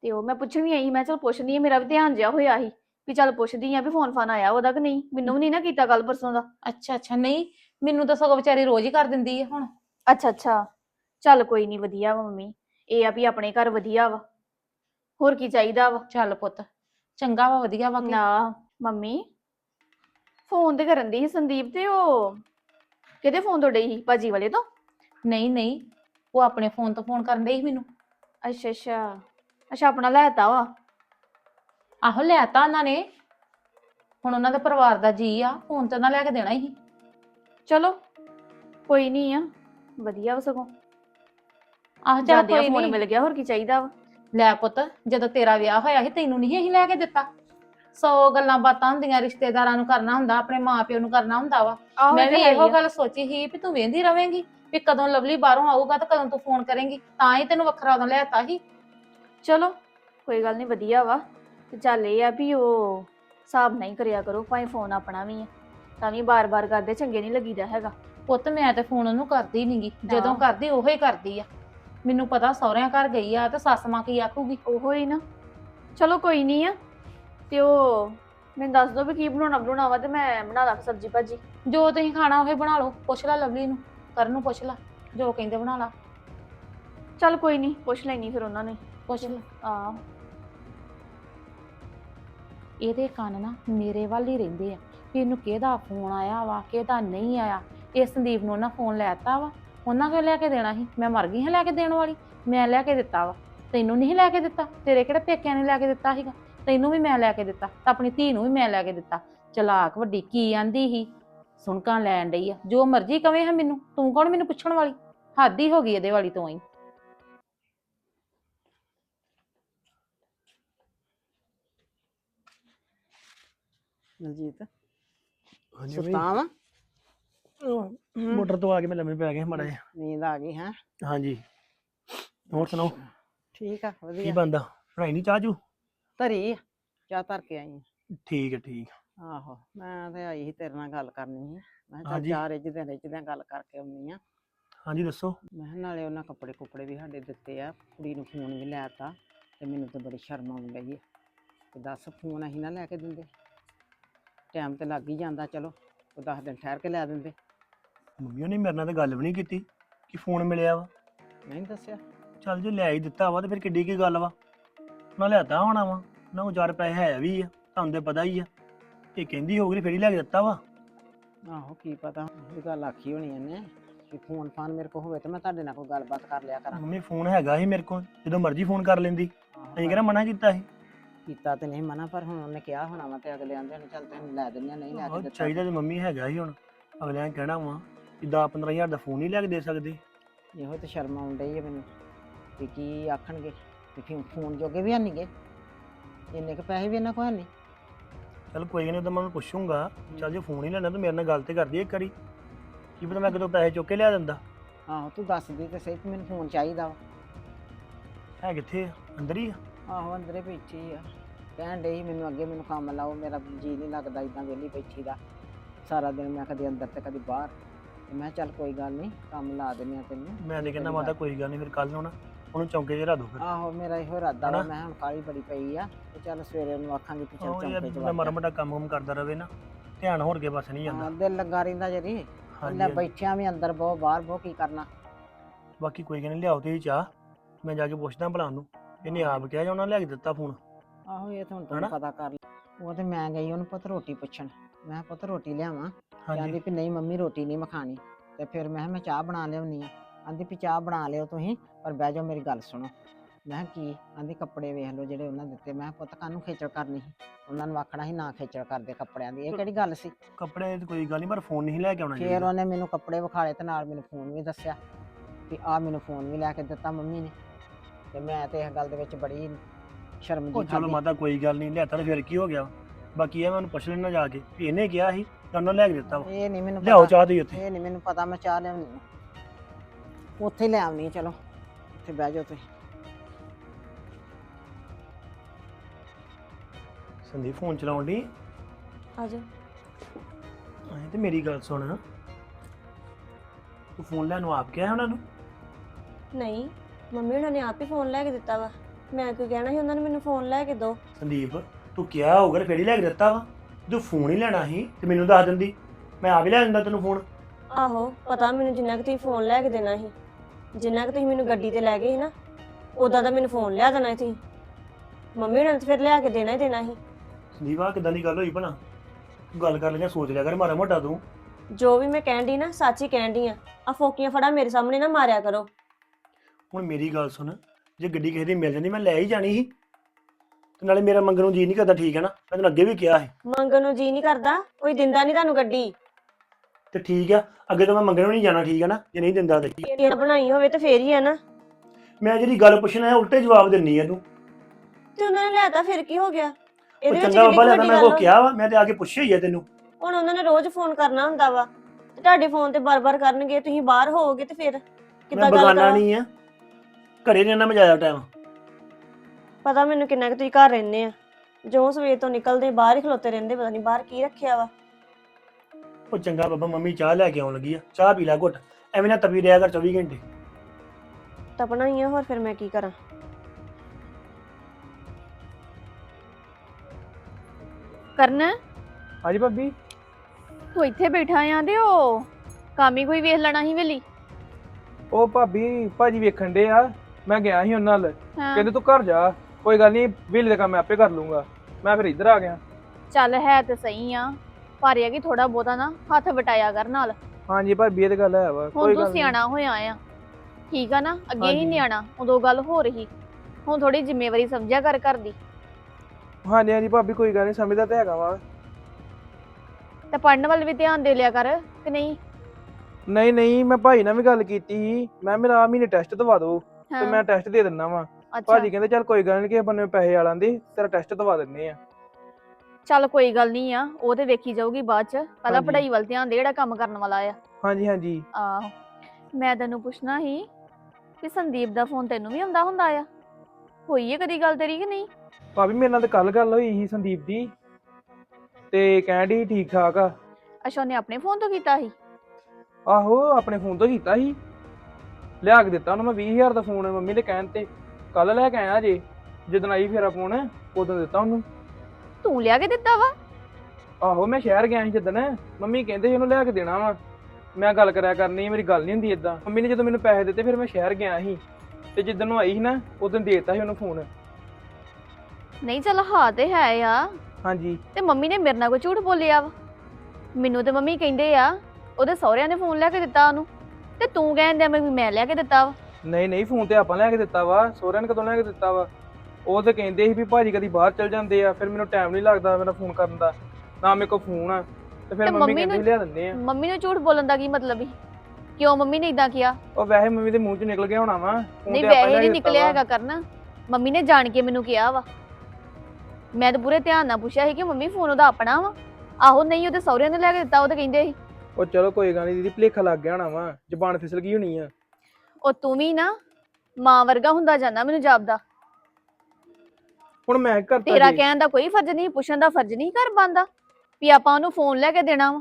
ਤੇ ਉਹ ਮੈਂ ਪੁੱਛਣ ਵੀ ਆਈ ਮੈਂ ਚਲ ਪੁੱਛਦੀ ਆ ਮੇਰਾ ਵੀ ਧਿਆਨ ਜਿਆ ਹੋਇਆ ਸੀ ਵੀ ਚੱਲ ਪੁੱਛਦੀ ਆ ਵੀ ਫੋਨ ਫਾਨ ਆਇਆ ਉਹਦਾ ਕਿ ਨਹੀਂ? ਮੈਨੂੰ ਵੀ ਨਹੀਂ ਨਾ ਕੀਤਾ ਕੱਲ ਪਰਸੋਂ ਦਾ। ਅੱਛਾ ਅੱਛਾ ਨਹੀਂ ਮੈਨੂੰ ਤਾਂ ਸਗੋਂ ਵਿਚਾਰੀ ਰੋਜ਼ ਹੀ ਕਰ ਦਿੰਦੀ ਆ ਹੁਣ। ਅੱਛਾ ਅੱਛਾ। ਚੱਲ ਕੋਈ ਨਹੀਂ ਵਧੀਆ ਵਾ ਮੰਮੀ। ਇਹ ਆ ਵੀ ਆਪਣੇ ਘਰ ਵਧੀਆ ਵਾ। ਹੋਰ ਕੀ ਚਾਹੀਦਾ ਵਾ? ਚੱਲ ਪੁੱਤ ਚੰਗਾ ਵਾ ਵਧੀਆ ਵਾ ਕਿ। ਨਾ ਮੰਮੀ। ਫੋਨ ਤੇ ਕਰਨ ਦੀ ਸੀ ਸੰਦੀਪ ਤੇ ਉਹ। ਕਿਹਦੇ ਫੋਨ ਤੋਂ ਡਈ ਸੀ? ਭਾਜੀ ਵਾਲੇ ਤੋਂ? ਨਹੀਂ ਨਹੀਂ। ਉਹ ਆਪਣੇ ਫੋਨ ਤੋਂ ਫੋਨ ਕਰਨ ਡਈ ਸੀ ਮੈਨੂੰ। ਅੱਛਾ ਅੱਛਾ। ਅੱਛਾ ਆਪਣਾ ਲੈਤਾ ਵਾ। ਆਹੋ ਲੈਤਾ ਉਹਨਾਂ ਨੇ। ਹੁਣ ਉਹਨਾਂ ਦੇ ਪਰਿਵਾਰ ਦਾ ਜੀ ਆ ਫੋਨ ਤੇ ਨਾ ਲੈ ਕੇ ਦੇਣਾ ਹੀ ਚਲੋ ਕੋਈ ਨਹੀਂ ਆ ਵਧੀਆ ਵਾ ਸਗੋਂ। ਆਹ ਚੱਲ ਜਾਂਦਿਆਂ ਕੋਈ ਫੋਨ ਮਿਲ ਗਿਆ ਹੋਰ ਕੀ ਚਾਹੀਦਾ ਵਾ? ਲੈ ਪੁੱਤ ਜਦੋਂ ਤੇਰਾ ਵਿਆਹ ਹੋਇਆ ਸੀ ਤੈਨੂੰ ਨਹੀਂ ਅਸੀਂ ਲੈ ਕੇ ਦਿੱਤਾ। ਸੌ ਗੱਲਾਂ ਬਾਤਾਂ ਹੁੰਦੀਆਂ ਰਿਸ਼ਤੇਦਾਰਾਂ ਨੂੰ ਕਰਨਾ ਹੁੰਦਾ ਆਪਣੇ ਮਾਪਿਓ ਨੂੰ ਕਰਨਾ ਹੁੰਦਾ ਵਾ। ਆਹੋ ਮੈਂ ਇਹ ਵੀ ਇਹੋ। ਗੱਲ ਸੋਚੀ ਸੀ ਵੀ ਤੂੰ ਵੇਂਦੀ ਰਵੇਂਗੀ ਵੀ ਕਦੋਂ ਲਵਲੀ ਬਾਹਰੋਂ ਆਊਗਾ ਤਾਂ ਕਦੋਂ ਤੂੰ ਫੋਨ ਕਰੇਂਗੀ ਤਾਂ ਹੀ ਤੈਨੂੰ ਵੱਖਰਾ ਉਦੋਂ ਲੈਤਾ ਸੀ। ਚਲੋ ਕੋਈ ਗੱਲ ਨਹੀਂ ਵਧੀਆ ਵਾ। ਤੇ ਚੱਲ ਇਹ ਆ ਵੀ ਉਹ ਹਿਸਾਬ ਨਹੀਂ ਕਰਿਆ ਕਰੋ ਭਾਵੇਂ ਫੋਨ ਆਪਣਾ ਵੀ ਆ। ਤਾਂ ਵੀ ਬਾਰ-ਬਾਰ ਕਰਦੇ ਚੰਗੇ ਨਹੀਂ ਲੱਗੀਦਾ ਹੈਗਾ। ਪੁੱਤ ਮੈਂ ਤੇ ਫੋਨ ਉਹਨੂੰ ਕਰਦੀ ਨਹੀਂਗੀ ਜਦੋਂ। ਕਰਦੀ ਉਹੋ ਹੀ ਕਰਦੀ ਆ। ਮੈਨੂੰ ਪਤਾ ਸਹੁਰਿਆਂ ਘਰ ਗਈ ਆ ਤੇ ਸੱਸ ਮਾਂ ਕੀ ਆਖੂਗੀ। ਉਹੋ ਹੀ ਨਾ। ਚਲੋ ਕੋਈ ਨਹੀਂ ਆ। ਤੇ ਉਹ ਮੈਨੂੰ ਦੱਸ ਦੋ ਵੀ ਕੀ ਬਣਾਉਣਾ ਬਣਾਉਣਾ ਵਾ ਤੇ ਮੈਂ ਬਣਾ ਦਾਂ ਸਬਜੀ ਭਾਜੀ। ਜੋ ਤੁਸੀਂ ਖਾਣਾ ਉਹ ਬਣਾ ਲਓ। ਪੁੱਛ ਲੈ ਲਵਲੀ ਨੂੰ। ਕਰਨ ਨੂੰ ਪੁੱਛ ਲੈ। ਜੋ ਕਹਿੰਦੇ ਬਣਾ ਲਾ। ਚਲ ਕੋਈ ਨਹੀਂ ਪੁੱਛ ਲੈਣੀ ਫਿਰ ਉਹਨਾਂ ਨੇ ਪੁੱਛ ਲੈ। ਆ ਇਹਦੇ ਕੰਨ ਨਾ ਮੇਰੇ ਵੱਲ ਹੀ ਰਹਿੰਦੇ ਆ। ਵੀ ਇਹਨੂੰ ਕਿਹਦਾ ਫੋਨ ਆਇਆ ਵਾ, ਕਿਹਦਾ ਨਹੀਂ ਆਇਆ। ਇਹ ਸੰਦੀਪ ਨੂੰ ਉਹਨਾਂ ਫੋਨ ਲੈਤਾ ਵਾ। ਉਹਨਾਂ ਕੋਲ ਲੈ ਕੇ ਦੇਣਾ ਸੀ? ਮੈਂ ਮਰ ਗਈ ਹਾਂ ਲੈ ਕੇ ਦੇਣ ਵਾਲੀ। ਮੈਂ ਲੈ ਕੇ ਦਿੱਤਾ ਵਾ। ਤੈਨੂੰ ਨਹੀਂ ਲੈ ਕੇ ਦਿੱਤਾ। ਤੇਰੇ ਕਿਹੜੇ ਪੇਕਿਆਂ ਨੇ ਲੈ ਕੇ ਦਿੱਤਾ ਸੀਗਾ? ਤੈਨੂੰ ਵੀ ਮੈਂ ਲੈ ਕੇ ਦਿੱਤਾ। ਤਾਂ ਆਪਣੀ ਧੀ ਨੂੰ ਵੀ ਮੈਂ ਲੈ ਕੇ ਦਿੱਤਾ। ਚਲਾਕ ਵੱਡੀ ਕੀ ਆਂਦੀ ਸੀ? ਸੁਣਕਾਂ ਲੈਣ ਡਈ ਆ। ਜੋ ਮਰਜ਼ੀ ਕਵੇਂ ਹੈ ਮੈਨੂੰ। ਤੂੰ ਕੌਣ ਮੈਨੂੰ ਪੁੱਛਣ ਵਾਲੀ? ਹੱਦ ਹੀ ਹੋ ਗਈ ਇਹਦੇ ਵਾਲੀ ਤੋਂ ਹੀ। ਦਲਜੀਤ ਹਾਂਜੀ ਸੁੱਤਾ ਵਾ ਮੋਟਰ ਤੋਂ ਆ ਕੇ ਮੈਂ ਲੰਮੇ ਪੈ ਗਿਆ ਮਾੜਾ ਜਿਹਾ। ਨੀਂਦ ਆ ਗਈ ਹੈ? ਹਾਂਜੀ। ਹੋਰ ਸੁਣਾਓ? ਠੀਕ ਆ ਕੀ ਵਧੀਆ ਬੰਦਾ ਬਣਾਈ ਨਹੀਂ ਚਾਹ ਜੂ ਧਰੀ ਆ, ਚਾਹ ਧਰ ਕੇ ਆਈ ਆਂ। ਠੀਕ ਹੈ ਠੀਕ ਆਹੋ ਮੈਂ ਤੇ ਆਈ ਸੀ ਤੇਰੇ ਨਾਲ ਗੱਲ ਕਰਨੀ ਸੀ। ਮੈਂ ਕਿਹਾ ਚੱਲ ਹਾਂਜੀ। ਚਾਹ ਰਿੱਝਦੇ ਰਿੱਝਦਿਆਂ ਗੱਲ ਕਰਕੇ ਆਉਣੀ ਆ। ਹਾਂਜੀ ਦੱਸੋ। ਮੈਂ ਕਿਹਾ ਨਾਲੇ ਉਹਨਾਂ ਕੱਪੜੇ ਕੁਪੜੇ ਵੀ ਸਾਡੇ ਦਿੱਤੇ ਆ। ਕੁੜੀ ਨੂੰ ਫੋਨ ਵੀ ਲੈਤਾ ਤੇ ਮੈਨੂੰ ਤਾਂ ਬੜੀ ਸ਼ਰਮ ਆਉਣ ਲੱਗੀ ਹੈ ਤੇ ਦੱਸ ਫੋਨ ਅਸੀਂ ਨਾ ਲੈ ਕੇ ਦਿੰਦੇ। ਟਾਈਮ ਤੇ ਲੱਗ ਹੀ ਜਾਂਦਾ ਚਲੋ ਉਹ 10 ਦਿਨ ਠਹਿਰ ਕੇ ਲੈ ਦਿੰਦੇ। ਮੰਮੀ ਉਹਨੇ ਮੇਰੇ ਨਾਲ ਤਾਂ ਗੱਲ ਵੀ ਨਹੀਂ ਕੀਤੀ ਕਿ ਫੋਨ ਮਿਲਿਆ ਵਾ। ਨਹੀਂ ਦੱਸਿਆ। ਚੱਲ ਜੇ ਲੈ ਹੀ ਦਿੱਤਾ ਵਾ ਤੇ ਫਿਰ ਕਿੱਡੀ ਕੀ ਗੱਲ ਵਾ। ਨਾ ਲਿਆਤਾ ਹੋਣਾ ਵਾ ਨਾ ਉਹ ਚਾਰ ਪੈਸੇ ਹੈ ਵੀ ਆ ਤੁਹਾਨੂੰ ਤੇ ਪਤਾ ਹੀ ਆ। ਇਹ ਕਹਿੰਦੀ ਹੋਊਗੀ ਫੇਰ ਹੀ ਲੈ ਕੇ ਦਿੱਤਾ ਵਾ। ਆਹੋ ਕੀ ਪਤਾ ਇਹ ਗੱਲ ਆਖੀ ਹੋਣੀ ਇਹਨੇ ਕਿ ਫੋਨ ਫਾਨ ਮੇਰੇ ਕੋਲ ਹੋਵੇ ਤੇ ਮੈਂ ਤੁਹਾਡੇ ਨਾਲ ਕੋਈ ਗੱਲਬਾਤ ਕਰ ਲਿਆ ਕਰਾਂ। ਮੰਮੀ ਫੋਨ ਹੈਗਾ ਸੀ ਮੇਰੇ ਕੋਲ ਜਦੋਂ ਮਰਜ਼ੀ ਫੋਨ ਕਰ ਲੈਂਦੀ। ਅਸੀਂ ਕਿਹੜਾ ਮਨਾ ਕੀਤਾ ਸੀ? ਕੀਤਾ ਤੇ ਨਹੀਂ ਮਨਾ ਪਰ ਹੁਣ ਉਹਨੇ ਕਿਹਾ ਹੋਣਾ ਵਾ ਤੇ ਅਗਲੇ ਆਂਦੇ ਨੇ ਚੱਲ ਤੈਨੂੰ ਲੈ ਦਿੰਦੇ ਆ, ਨਹੀਂ ਲੈ ਕੇ ਆਹੋ, ਦਿੱਤਾ। ਚਾਹੀਦਾ ਤੇ ਮੰਮੀ ਹੈਗਾ ਸੀ ਹੁਣ। ਅਗਲਿਆਂ ਨੇ ਕਹਿਣਾ ਵਾ ਕਿ 10 15000 ਦਾ ਫੋਨ ਹੀ ਲੈ ਕੇ ਦੇ ਸਕਦੇ। ਇਹੋ ਤੇ ਸ਼ਰਮ ਆਉਣ ਡਈ ਹੈ ਮੈਨੂੰ। ਵੀ ਕੀ ਆਖਣਗੇ? ਵੀ ਫੀ- ਫੋਨ ਜੋਗੇ ਵੀ ਹਨਗੇ ਇੰਨੇ ਕ ਪੈਸੇ ਵੀ ਇਹਨਾਂ ਕੋਲ ਨਹੀਂ ਚੱਲ ਕੋਈ ਨਹੀਂ ਤਾਂ ਮੈਂ ਉਹਨੂੰ ਪੁੱਛੂੰਗਾ ਚੱਲ ਜੇ ਫੋਨ ਹੀ ਲੈਣਾ ਤਾਂ ਮੇਰੇ ਨਾਲ ਗੱਲ ਤੇ ਕਰਦੀ ਇੱਕ ਵਾਰੀ। ਕੀ ਪਤਾ ਮੈਂ ਕਿਤੋਂ ਪੈਸੇ ਚੁੱਕ ਕੇ ਲਿਆ ਦਿੰਦਾ। ਆਹੋ ਤੂੰ ਦੱਸ ਦੇ ਤੇ ਸਹੀ ਵੀ ਮੈਨੂੰ ਫੋਨ ਚਾਹੀਦਾ ਵਾ। ਹੈ ਕਿੱਥੇ ਆ? ਅੰਦਰ ਹੀ ਆ। ਆਹੋ ਅੰਦਰੇ ਬੈਠੀ ਆ। ਕਹਿਣ ਡਈ ਸੀ ਮੈਨੂੰ ਅੱਗੇ ਮੈਨੂੰ ਕੰਮ ਲਾਓ ਮੇਰਾ ਜੀ ਨਹੀਂ ਲੱਗਦਾ ਇਦਾਂ ਵਿਹਲੀ ਬੈਠੀ ਦਾ। ਸਾਰਾ ਦਿਨ ਮੈਂ ਕਦੇ ਅੰਦਰ ਤੇ ਕਦੇ ਬਾਹਰ। ਤੇ ਮੈਂ ਕਿਹਾ ਚੱਲ ਕੋਈ ਗੱਲ ਨਹੀਂ ਕੰਮ ਲਾ ਦਿੰਦੇ ਆ ਤੈਨੂੰ। ਮੈਂ ਨਹੀਂ ਕਹਿੰਦਾ ਮਾਤਾ। ਕੋਈ ਗੱਲ ਨਹੀਂ ਫਿਰ ਕੱਲ ਨੂੰ ਨਾ ਉਹਨੂੰ ਚੌਂਕੇ 'ਚ ਰੱਖ ਦੋ ਫਿਰ। ਆਹੋ ਮੇਰਾ ਇਹੋ ਇਰਾਦਾ ਵਾ ਹਨਾ? ਮੈਂ ਹੁਣ ਕਾਲੀ ਬੜੀ ਪਈ ਆ। ਤੇ ਚੱਲ ਸਵੇਰੇ ਉਹਨੂੰ ਆਖਾਂਗੀ ਕਿ ਚੱਲ ਉਹ ਯਾਰ ਚੌਂਕੇ ਚ ਮਾੜਾ ਮੋਟਾ ਕੰਮ ਕੰਮ ਕਰਦਾ ਰਵੇ ਨਾ ਧਿਆਨ ਹੋਰ ਕੇ ਬਸ ਨਹੀਂ ਜਾ। ਜਾਂਦਾ। ਹਾਂ ਦਿਲ ਲੱਗਾ ਰਹਿੰਦਾ ਜਰੀ। ਹਾਂਜੀ ਲੈ ਹਾਂਜੀ। ਬੈਠਿਆਂ ਵੀ ਅੰਦਰ ਬਹੁ ਬਾਹਰ ਬਹੁ ਕੀ ਕਰਨਾ। ਬਾਕੀ ਕੋਈ ਗੱਲ ਨਹੀਂ ਲਿਆਓ ਤੇ ਚਾਹ। ਮੈਂ ਜਾ ਕੇ ਪੁੱਛਦਾ ਭਲਾ ਨੂੰ ਇਹਨੇ ਆਪ ਕਿਹਾ ਜਾਂ ਉਹਨਾਂ ਲੈ ਕੇ ਦਿੱਤਾ ਫੋਨ? ਆਹੋ ਇਹ ਤਾਂ ਹੁਣ ਹਨਾ? ਤੂੰ ਪਤਾ ਕਰ ਲੈ। ਉਹ ਤੇ ਮੈਂ ਗਈ ਉਹਨੂੰ ਪੁੱਤ ਰੋਟੀ ਪੁੱਛਣ। ਮੈਂ ਕਿਹਾ ਪੁੱਤ ਰੋਟੀ ਲਿਆਵਾਂ? ਕਹਿੰਦੀ ਹਾਂਜੀ ਵੀ ਨਹੀਂ ਮੰਮੀ ਰੋਟੀ ਨਹੀਂ ਮਖਾਣੀ ਤੇ ਫਿਰ ਮੈਂ ਕਿਹਾ ਮੈਂ ਚਾਹ ਬਣਾ ਲਿਆਉਣੀ ਆ। ਆਂਦੀ ਵੀ ਚਾਹ ਬਣਾ ਲਿਓ ਤੁਸੀਂ ਪਰ ਬਹਿ ਜਾਓ ਮੇਰੀ ਗੱਲ ਸੁਣੋ। ਮੈਂ ਕਿਹਾ ਕੀ? ਆਂਦੀ ਕੱਪੜੇ ਵੇਖ ਲਓ ਜਿਹੜੇ ਉਹਨਾਂ ਦਿੱਤੇ। ਮੈਂ ਕਿਹਾ ਪੁੱਤ ਕਾਹਨੂੰ ਖੇਚਲ ਕਰਨੀ ਸੀ? ਉਹਨਾਂ ਨੂੰ ਆਖਣਾ ਸੀ ਨਾ ਖੇਚਲ ਕਰਦੇ ਕੱਪੜਿਆਂ ਦੀ। ਇਹ ਕਿਹੜੀ ਗੱਲ ਸੀ? ਕੱਪੜੇ ਦੀ ਕੋਈ ਗੱਲ ਨਹੀਂ ਪਰ ਫੋਨ ਨਹੀਂ ਲੈ ਕੇ ਆਉਣਾ ਫਿਰ ਚਾਹੀਦਾ। ਉਹਨੇ ਮੈਨੂੰ ਕੱਪੜੇ ਵਿਖਾਲੇ ਤੇ ਨਾਲ ਮੈਨੂੰ ਫੋਨ ਵੀ ਦੱਸਿਆ ਵੀ ਆ ਮੈਨੂੰ ਫੋਨ ਵੀ ਲੈ ਕੇ ਦਿੱਤਾ ਮੰਮੀ ਨੇ। ਤੇ ਮੈਂ ਤੇ ਇਸ ਗੱਲ ਦੇ ਵਿੱਚ ਬੜੀ ਸ਼ਰਮ ਉਹ ਜੀ ਚਲੋ ਮਾਤਾ ਕੋਈ ਗੱਲ ਨਹੀਂ ਲਿਆਤਾ ਤੇ ਫਿਰ ਕੀ ਹੋ ਗਿਆ? ਬਾਕੀ ਇਹ ਮੈਂ ਉਹਨੂੰ ਪੁੱਛ ਲੈਣਾ ਜਾ ਕੇ ਵੀ ਇਹਨੇ ਕਿਹਾ ਸੀ ਤਾਂ ਉਹਨਾਂ ਲੈ ਕੇ ਦਿੱਤਾ ਵਾ। ਇਹ ਨਹੀਂ ਮੈਨੂੰ ਲਿਆਓ ਪਤਾ। ਚਾਹ ਦੀ ਉੱਥੇ। ਇਹ ਨਹੀਂ ਮੈਨੂੰ ਪਤਾ ਮੈਂ ਚਾਹ ਲਿਆਉਣੀ ਆ। ਉੱਥੇ ਹੀ ਲੈ ਆਉਣੀ ਆ, ਚਲੋ। ਉੱਥੇ ਬਹਿ ਜਾਓ ਤੁਸੀਂ। ਸੰਦੀਪ ਫੋਨ ਚਲਾਉਣ ਦੀ ਆਜੋ ਐਂ ਤੇ ਮੇਰੀ ਗੱਲ ਸੁਣ। ਤੂੰ ਫੋਨ ਲੈਣ ਨੂੰ ਆਪ ਕਿਹਾ ਉਹਨਾਂ ਨੂੰ? ਨਹੀਂ। ਮੰਮੀ ਉਹਨਾਂ ਨੇ ਆਪ ਹੀ ਫੋਨ ਲੈ ਕੇ ਦਿੱਤਾ ਵਾ। ਮੈਂ ਕਿਉਂ ਕਹਿਣਾ ਸੀ ਉਹਨਾਂ ਨੇ ਮੈਨੂੰ ਫੋਨ ਲੈ ਕੇ ਦਿਓ ਸੰਦੀਪ ਤੂੰ ਕਿਹਾ ਹੋਊਗਾ ਤੇ ਫਿਰ ਹੀ ਲੈ ਕੇ ਦਿੱਤਾ ਵਾ। ਤੂੰ ਫੋਨ ਹੀ ਲੈਣਾ ਸੀ ਤੇ ਮੈਨੂੰ ਦੱਸ ਦਿੰਦੀ। ਮੈਂ ਆ ਵੀ ਲੈ ਦਿੰਦਾ ਤੈਨੂੰ ਫੋਨ ਆਹੋ ਪਤਾ ਮੈਨੂੰ ਜਿੰਨਾ ਕਿ ਤੁਸੀਂ ਫੋਨ ਲੈ ਕੇ ਦੇਣਾ ਸੀ। ਜਿੰਨਾ ਕਿ ਤੁਸੀਂ ਮੈਨੂੰ ਗੱਡੀ ਤੇ ਲੈ ਗਏ ਸੀ ਨਾ ਉਦਾਂ ਦਾ ਮੈਨੂੰ ਫੋਨ ਲਿਆ ਦੇਣਾ ਸੀ। ਤੁਸੀਂ ਮੰਮੀ ਉਹਨਾਂ ਨੇ ਤਾਂ ਫਿਰ ਲਿਆ ਕੇ ਦੇਣਾ ਹੀ ਦੇਣਾ ਸੀ। ਸੰਦੀਪ ਆ ਕਿਦਾਂ ਦੀ ਗੱਲ ਹੋਈ ਭਲਾ? ਤੂੰ ਗੱਲ ਕਰ ਲਿਆ ਸੋਚ ਲਿਆ ਕਰ ਮਾਰਾ ਮੋਟਾ ਤੂੰ। ਜੋ ਵੀ ਮੈਂ ਕਹਿਣ ਦੀ ਨਾ ਸੱਚ ਹੀ ਕਹਿਣ ਦੀ ਆ। ਆ ਫੋਕੀਆਂ ਫੜਾ ਮੇਰੇ ਸਾਹਮਣੇ ਨਾ ਮਾਰਿਆ ਕਰੋ। ਹੁਣ ਮੇਰੀ ਗੱਲ ਸੁਣ ਜੇ ਗੱਡੀ ਕਿਸੇ ਦੀ ਮਿਲ ਜਾਂਦੀ ਮੈਂ ਲੈ ਹੀ ਜਾਣੀ ਸੀ। ਤੇ ਨਾਲੇ ਮੇਰਾ ਮੰਗਣ ਨੂੰ ਜੀ ਨਹੀਂ ਕਰਦਾ ਠੀਕ ਹੈ ਨਾ? ਮੈਂ ਤੈਨੂੰ ਅੱਗੇ ਵੀ ਕਿਹਾ ਸੀ। ਮੰਗਣ ਨੂੰ ਜੀ ਨਹੀਂ ਕਰਦਾ ਕੋਈ ਦਿੰਦਾ ਨਹੀਂ ਤੁਹਾਨੂੰ ਗੱਡੀ। ਤੇ ਠੀਕ ਆ ਅੱਗੇ ਤੋਂ ਮੈਂ ਮੰਗਣ ਨੂੰ ਨਹੀਂ ਜਾਣਾ ਠੀਕ ਹੈ ਨਾ? ਜੇ ਨਹੀਂ ਦਿੰਦਾ ਤੇ। ਇਹ ਬਣਾਈ ਹੋਵੇ ਤੇ ਫੇਰ ਹੀ ਆ ਨਾ। ਮੈਂ ਜਿਹੜੀ ਗੱਲ ਪੁੱਛਣਾ ਹੈ ਉਲਟੇ ਜਵਾਬ ਦਿੰਨੀ ਆ ਤੂੰ। ਤੇ ਉਹਨਾਂ ਨੇ ਲਿਆਤਾ ਫਿਰ ਕੀ ਹੋ ਗਿਆ? ਉਹ ਇਹਦੇ ਵਿੱਚ ਚੰਗਾ ਬਾਬਾ ਲੈਣਾ ਮੈਂ ਕੋ? ਕਿਹਾ ਵਾ ਮੈਂ ਤੇ ਆ ਕੇ ਪੁੱਛਿਆ ਹੀ ਆ ਤੈਨੂੰ। ਹੁਣ ਉਹਨਾਂ ਨੇ ਰੋਜ਼ ਫੋਨ ਕਰਨਾ ਹੁੰਦਾ ਵਾ ਤੇ ਤੁਹਾਡੇ ਫੋਨ ਤੇ ਬਾਰ-ਬਾਰ ਕਰਨਗੇ ਤੁਸੀਂ ਬਾਹਰ ਹੋਵੋਗੇ ਤੇ ਫਿਰ ਕਿੱਦਾਂ ਗੱਲ ਬਗਾਨਾ ਕਰਾਂ? ਨਹੀਂ ਆ। ਘਰੇ ਨਹੀਂ ਨਾ ਮੈਂ ਜ਼ਿਆਦਾ ਟਾਈਮ ਪਤਾ ਮੈਨੂੰ ਕਿੰਨਾ ਕਿ ਤੁਸੀਂ ਘਰ ਰਹਿੰਦੇ ਆ। ਜੋ ਸਵੇਰ ਤੋਂ ਨਿਕਲਦੇ ਬਾਹਰ ਹੀ ਖਲੋਤੇ ਰਹਿੰਦੇ ਪਤਾ ਨਹੀਂ ਬਾਹਰ ਕੀ ਰੱਖਿਆ ਵਾ। ਉਹ ਚੰਗਾ ਬਾਬਾ ਮੰਮੀ ਚਾਹ ਲੈ ਕੇ ਆਉਣ ਲੱਗੀ ਆ। ਚਾਹ ਪੀ ਲੈ ਘੁੱਟ। ਐਵੇਂ ਨਾ ਤਪੀ ਰਿਹਾ ਕਰ 24 ਘੰਟੇ। ਤਪਣਾ ਹੀ ਆ ਹੋਰ ਫਿਰ ਮੈਂ ਕੀ ਕਰਾਂ? ਕਰਨ? ਹਾਂਜੀ ਭਾਬੀ। ਤੂੰ ਇੱਥੇ ਬੈਠਾ ਆ ਤੇ ਉਹ ਕੰਮ ਹੀ ਕੋਈ ਵੇਖ ਲੈਣਾ ਸੀ ਵੇਲੀ। ਉਹ ਭਾਬੀ ਭਾਜੀ ਵੇਖਣ ਦੇ ਆ। ਮੈਂ ਗਿਆ ਸੀ ਉਹਨਾਂ ਨਾਲ। ਹਾਂ। ਕਹਿੰਦੇ ਤੂੰ ਘਰ ਜਾ ਕੋਈ ਗੱਲ ਨਹੀਂ ਵੇਲੇ ਦਾ ਕੰਮ ਮੈਂ ਆਪੇ ਕਰ ਲੂੰਗਾ। ਮੈਂ ਫਿਰ ਇੱਧਰ ਆ ਗਿਆ। ਚੱਲ ਹੈ ਤੇ ਸਹੀ ਆ ਪਰ ਇਹ ਕਿ ਥੋੜਾ ਬਹੁਤਾ ਨਾ ਹੱਥ ਵਟਾਇਆ ਕਰ ਨਾਲ। ਹਾਂਜੀ ਭਾਬੀ ਇਹ ਤੇ ਗੱਲ ਹੈ ਵਾ ਹੁਣ ਕੋਈ ਤੂੰ ਨੀ। ਸਿਆਣਾ ਹੋਇਆ ਆ। ਠੀਕ ਆ ਨਾ ਅੱਗੇ ਹੀ ਹਾਂਜੀ। ਨਿਆਣਾ ਉਦੋਂ ਗੱਲ ਹੋ ਰਹੀ। ਹੁਣ ਥੋੜੀ ਜ਼ਿੰਮੇਵਾਰੀ ਸਮਝਿਆ ਕਰ ਘਰ ਦੀ। ਹਾਂਜੀ ਹਾਂਜੀ ਭਾਬੀ ਕੋਈ ਗੱਲ ਨਹੀਂ ਸਮਝਦਾ ਤੇ ਹੈਗਾ ਵਾ। ਤੇ ਪੜਨ ਵੱਲ ਵੀ ਧਿਆਨ ਦੇ ਲਿਆ ਕਰ ਕਿ ਨਹੀਂ? ਨਹੀਂ ਨਹੀਂ ਮੈਂ ਭਾਈ ਨਾਲ ਵੀ ਗੱਲ ਕੀਤੀ ਸੀ। ਮੈਂ ਮੇਰਾ ਆਹ ਮਹੀਨੇ ਟੈਸਟ ਦਵਾ ਦਿਓ। ਤੇ ਹਾਂ। ਮੈਂ ਟੈਸਟ ਦੇ ਦਿੰਦਾ ਵਾ। ਅੱਛਾ। ਭਾਜੀ ਕਹਿੰਦੇ ਚੱਲ ਕੋਈ ਗੱਲ ਨਹੀਂ ਕਿਸੇ ਬੰਨੇ ਪੈਸੇ ਵਾਲਾਂ ਦੀ ਤੇਰਾ ਟੈਸਟ ਦਵਾ ਦਿੰਨੇ ਆ। ਚੱਲ ਕੋਈ ਗੱਲ ਨਹੀਂ ਆ ਉਹ ਤੇ ਵੇਖੀ ਜਾਊਗੀ ਬਾਅਦ ਚ। ਪਹਿਲਾਂ ਹਾਂਜੀ। ਪੜ੍ਹਾਈ ਵੱਲ ਧਿਆਨ ਦੇ ਜਿਹੜਾ ਕੰਮ ਕਰਨ ਵਾਲਾ ਆ। ਹਾਂਜੀ ਹਾਂਜੀ। ਆਹੋ। ਮੈਂ ਤੈਨੂੰ ਪੁੱਛਣਾ ਸੀ ਕਿ ਸੰਦੀਪ ਦਾ ਫੋਨ ਤੈਨੂੰ ਵੀ ਆਉਂਦਾ ਹੁੰਦਾ ਆ? ਹੋਈ ਹੈ ਕਦੀ ਗੱਲ ਤੇਰੀ ਕਿ ਨਹੀਂ? ਭਾਬੀ ਮੇਰੇ ਨਾਲ ਤਾਂ ਕੱਲ ਗੱਲ ਹੋਈ ਸੀ ਸੰਦੀਪ ਦੀ ਤੇ ਕਹਿੰਦੀ ਠੀਕ ਠਾਕ ਆ। ਅੱਛਾ ਉਹਨੇ ਆਪਣੇ ਫੋਨ ਤੋਂ ਕੀਤਾ ਸੀ? ਆਹੋ ਆਪਣੇ ਫੋਨ ਤੋਂ ਕੀਤਾ ਸੀ। ਲਿਆ ਕੇ ਦਿੱਤਾ ਉਹਨੂੰ ਮੈਂ 20000 ਦਾ ਫੋਨ ਮੰਮੀ ਦੇ ਕਹਿਣ ਤੇ। ਕੱਲ ਲੈ ਕੇ ਆਇਆ ਜੇ ਜਦੋਂ ਆਈ ਫੇਰਾ ਫੋਨ ਉਦੋਂ ਦਿੱਤਾ ਉਹਨੂੰ। ਤੂੰ ਲਿਆ ਕੇ ਦਿੱਤਾ ਵਾ? ਆਹੋ ਮੈਂ ਸ਼ਹਿਰ ਗਿਆ ਸੀ ਜਦੋਂ। ਮੰਮੀ ਕਹਿੰਦੇ ਸੀ ਉਹਨੂੰ ਲਿਆ ਕੇ ਦੇਣਾ ਵਾ। ਮੈਂ ਗੱਲ ਕਰਿਆ ਕਰਨੀ ਮੇਰੀ ਗੱਲ ਨਹੀਂ ਹੁੰਦੀ ਇਦਾਂ ਮੰਮੀ ਨੇ ਜਦੋਂ ਮੈਨੂੰ ਪੈਸੇ ਦਿੱਤੇ ਫਿਰ ਮੈਂ ਸ਼ਹਿਰ ਗਿਆ ਸੀ। ਤੇ ਜਿੱਦਣ ਆਈ ਸੀ ਨਾ ਉਦੋਂ ਦੇਤਾ ਸੀ ਉਹਨੂੰ ਫੋਨ। ਨਹੀਂ ਚੱਲ ਹਾਂ ਤੇ ਹੈ ਆ। ਹਾਂਜੀ। ਤੇ ਮੰਮੀ ਨੇ ਮੇਰੇ ਨਾਲ ਕੋਈ ਝੂਠ ਬੋਲਿਆ ਵਾ? ਮੈਨੂੰ ਤੇ ਮੰਮੀ ਕਹਿੰਦੇ ਆ ਉਹਦੇ ਸਹੁਰਿਆਂ ਨੇ ਫੋਨ ਲੈ ਕੇ ਦਿੱਤਾ ਉਹਨੂੰ। ਤੇ ਤੂੰ ਕਹਿੰਦੇ ਮੈਂ ਮੈਂ ਲਿਆ ਕੇ ਦਿੱਤਾ ਵਾ? ਨਹੀਂ ਨਹੀਂ ਫੋਨ ਤੇ ਆਪਾਂ ਲੈ ਕੇ ਦਿੱਤਾ ਵਾ। ਸੋਹਰਿਆਂ ਨੇ ਕਦੋਂ ਲੈ ਕੇ ਦਿੱਤਾ ਵਾ? ਉਹ ਤੇ ਕਹਿੰਦੇ ਸੀ ਵੀ ਭਾਜੀ ਕਦੀ ਬਾਹਰ ਚਲ ਜਾਂਦੇ ਆ ਫਿਰ ਮੈਨੂੰ ਟਾਈਮ ਨਹੀਂ ਲੱਗਦਾ ਮੇਰਾ ਫੋਨ ਕਰਨ ਦਾ। ਨਾ ਮੇਰੇ ਕੋਲ ਫੋਨ ਆ ਤੇ ਫਿਰ ਤੇ ਮੰਮੀ ਮੰਮੀ ਕਹਿੰਦੀ ਨੂੰ- ਲਿਆ ਦਿੰਦੇ ਆ। ਮੰਮੀ ਨੂੰ ਝੂਠ ਬੋਲਣ ਦਾ ਕੀ ਮਤਲਬ ਸੀ? ਕਿਉਂ ਮੰਮੀ ਨੇ ਇਦਾਂ ਕਿਹਾ? ਉਹ ਵੈਸੇ ਮੰਮੀ ਦੇ ਮੂੰਹ ਚ ਨਿਕਲ ਗਿਆ ਹੋਣਾ ਵਾ ਫੋਨ ਨਹੀਂ ਤੇ ਆਪਾਂ ਵੈਸੇ ਲੈ ਨਹੀਂ ਕੇ ਦਿੱਤਾ ਨਿਕਲਿਆ ਵਾ। ਹੈਗਾ ਕਰਨਾ। ਮੰਮੀ ਨੇ ਜਾਣ ਕੇ ਮੈਨੂੰ ਕਿਹਾ ਵਾ। ਮੈਂ ਤਾਂ ਪੂਰੇ ਧਿਆਨ ਨਾਲ ਪੁੱਛਿਆ ਸੀ ਕਿ ਮੰਮੀ ਫੋਨ ਉਹਦਾ ਆਪਣਾ ਵਾ? ਆਹੋ ਨਹੀਂ ਉਹਦੇ ਸਹੁਰਿਆਂ ਨੇ ਲੈ ਕੇ ਦਿੱਤਾ ਉਹ ਤਾਂ ਕਹਿੰਦੇ ਸੀ। ਉਹ ਚਲੋ ਕੋਈ ਗੱਲ ਨਹੀਂ ਦੀਦੀ ਭਲੇਖਾ ਲੱਗ ਗਿਆ ਹੋਣਾ ਵਾ ਜ਼ਬਾਨ ਫਿਸਲ ਗਈ ਹੋਣੀ ਆ। ਉਹ ਤੂੰ ਵੀ ਨਾ ਮਾਂ ਵਰਗਾ ਹੁੰਦਾ ਜਾਂਦਾ ਮੈਨੂੰ ਜਾਪਦਾ। ਹੁਣ ਮੈਂ ਕਰਤਾ ਤੇਰਾ ਜੀ। ਕਹਿਣ ਦਾ ਕੋਈ ਫਰਜ਼ ਨਹੀਂ ਪੁੱਛਣ ਦਾ ਫਰਜ਼ ਨਹੀਂ ਕਰ ਬੰਦਾ ਵੀ ਆਪਾਂ ਉਹਨੂੰ ਫੋਨ ਲੈ ਕੇ ਦੇਣਾ ਵਾ।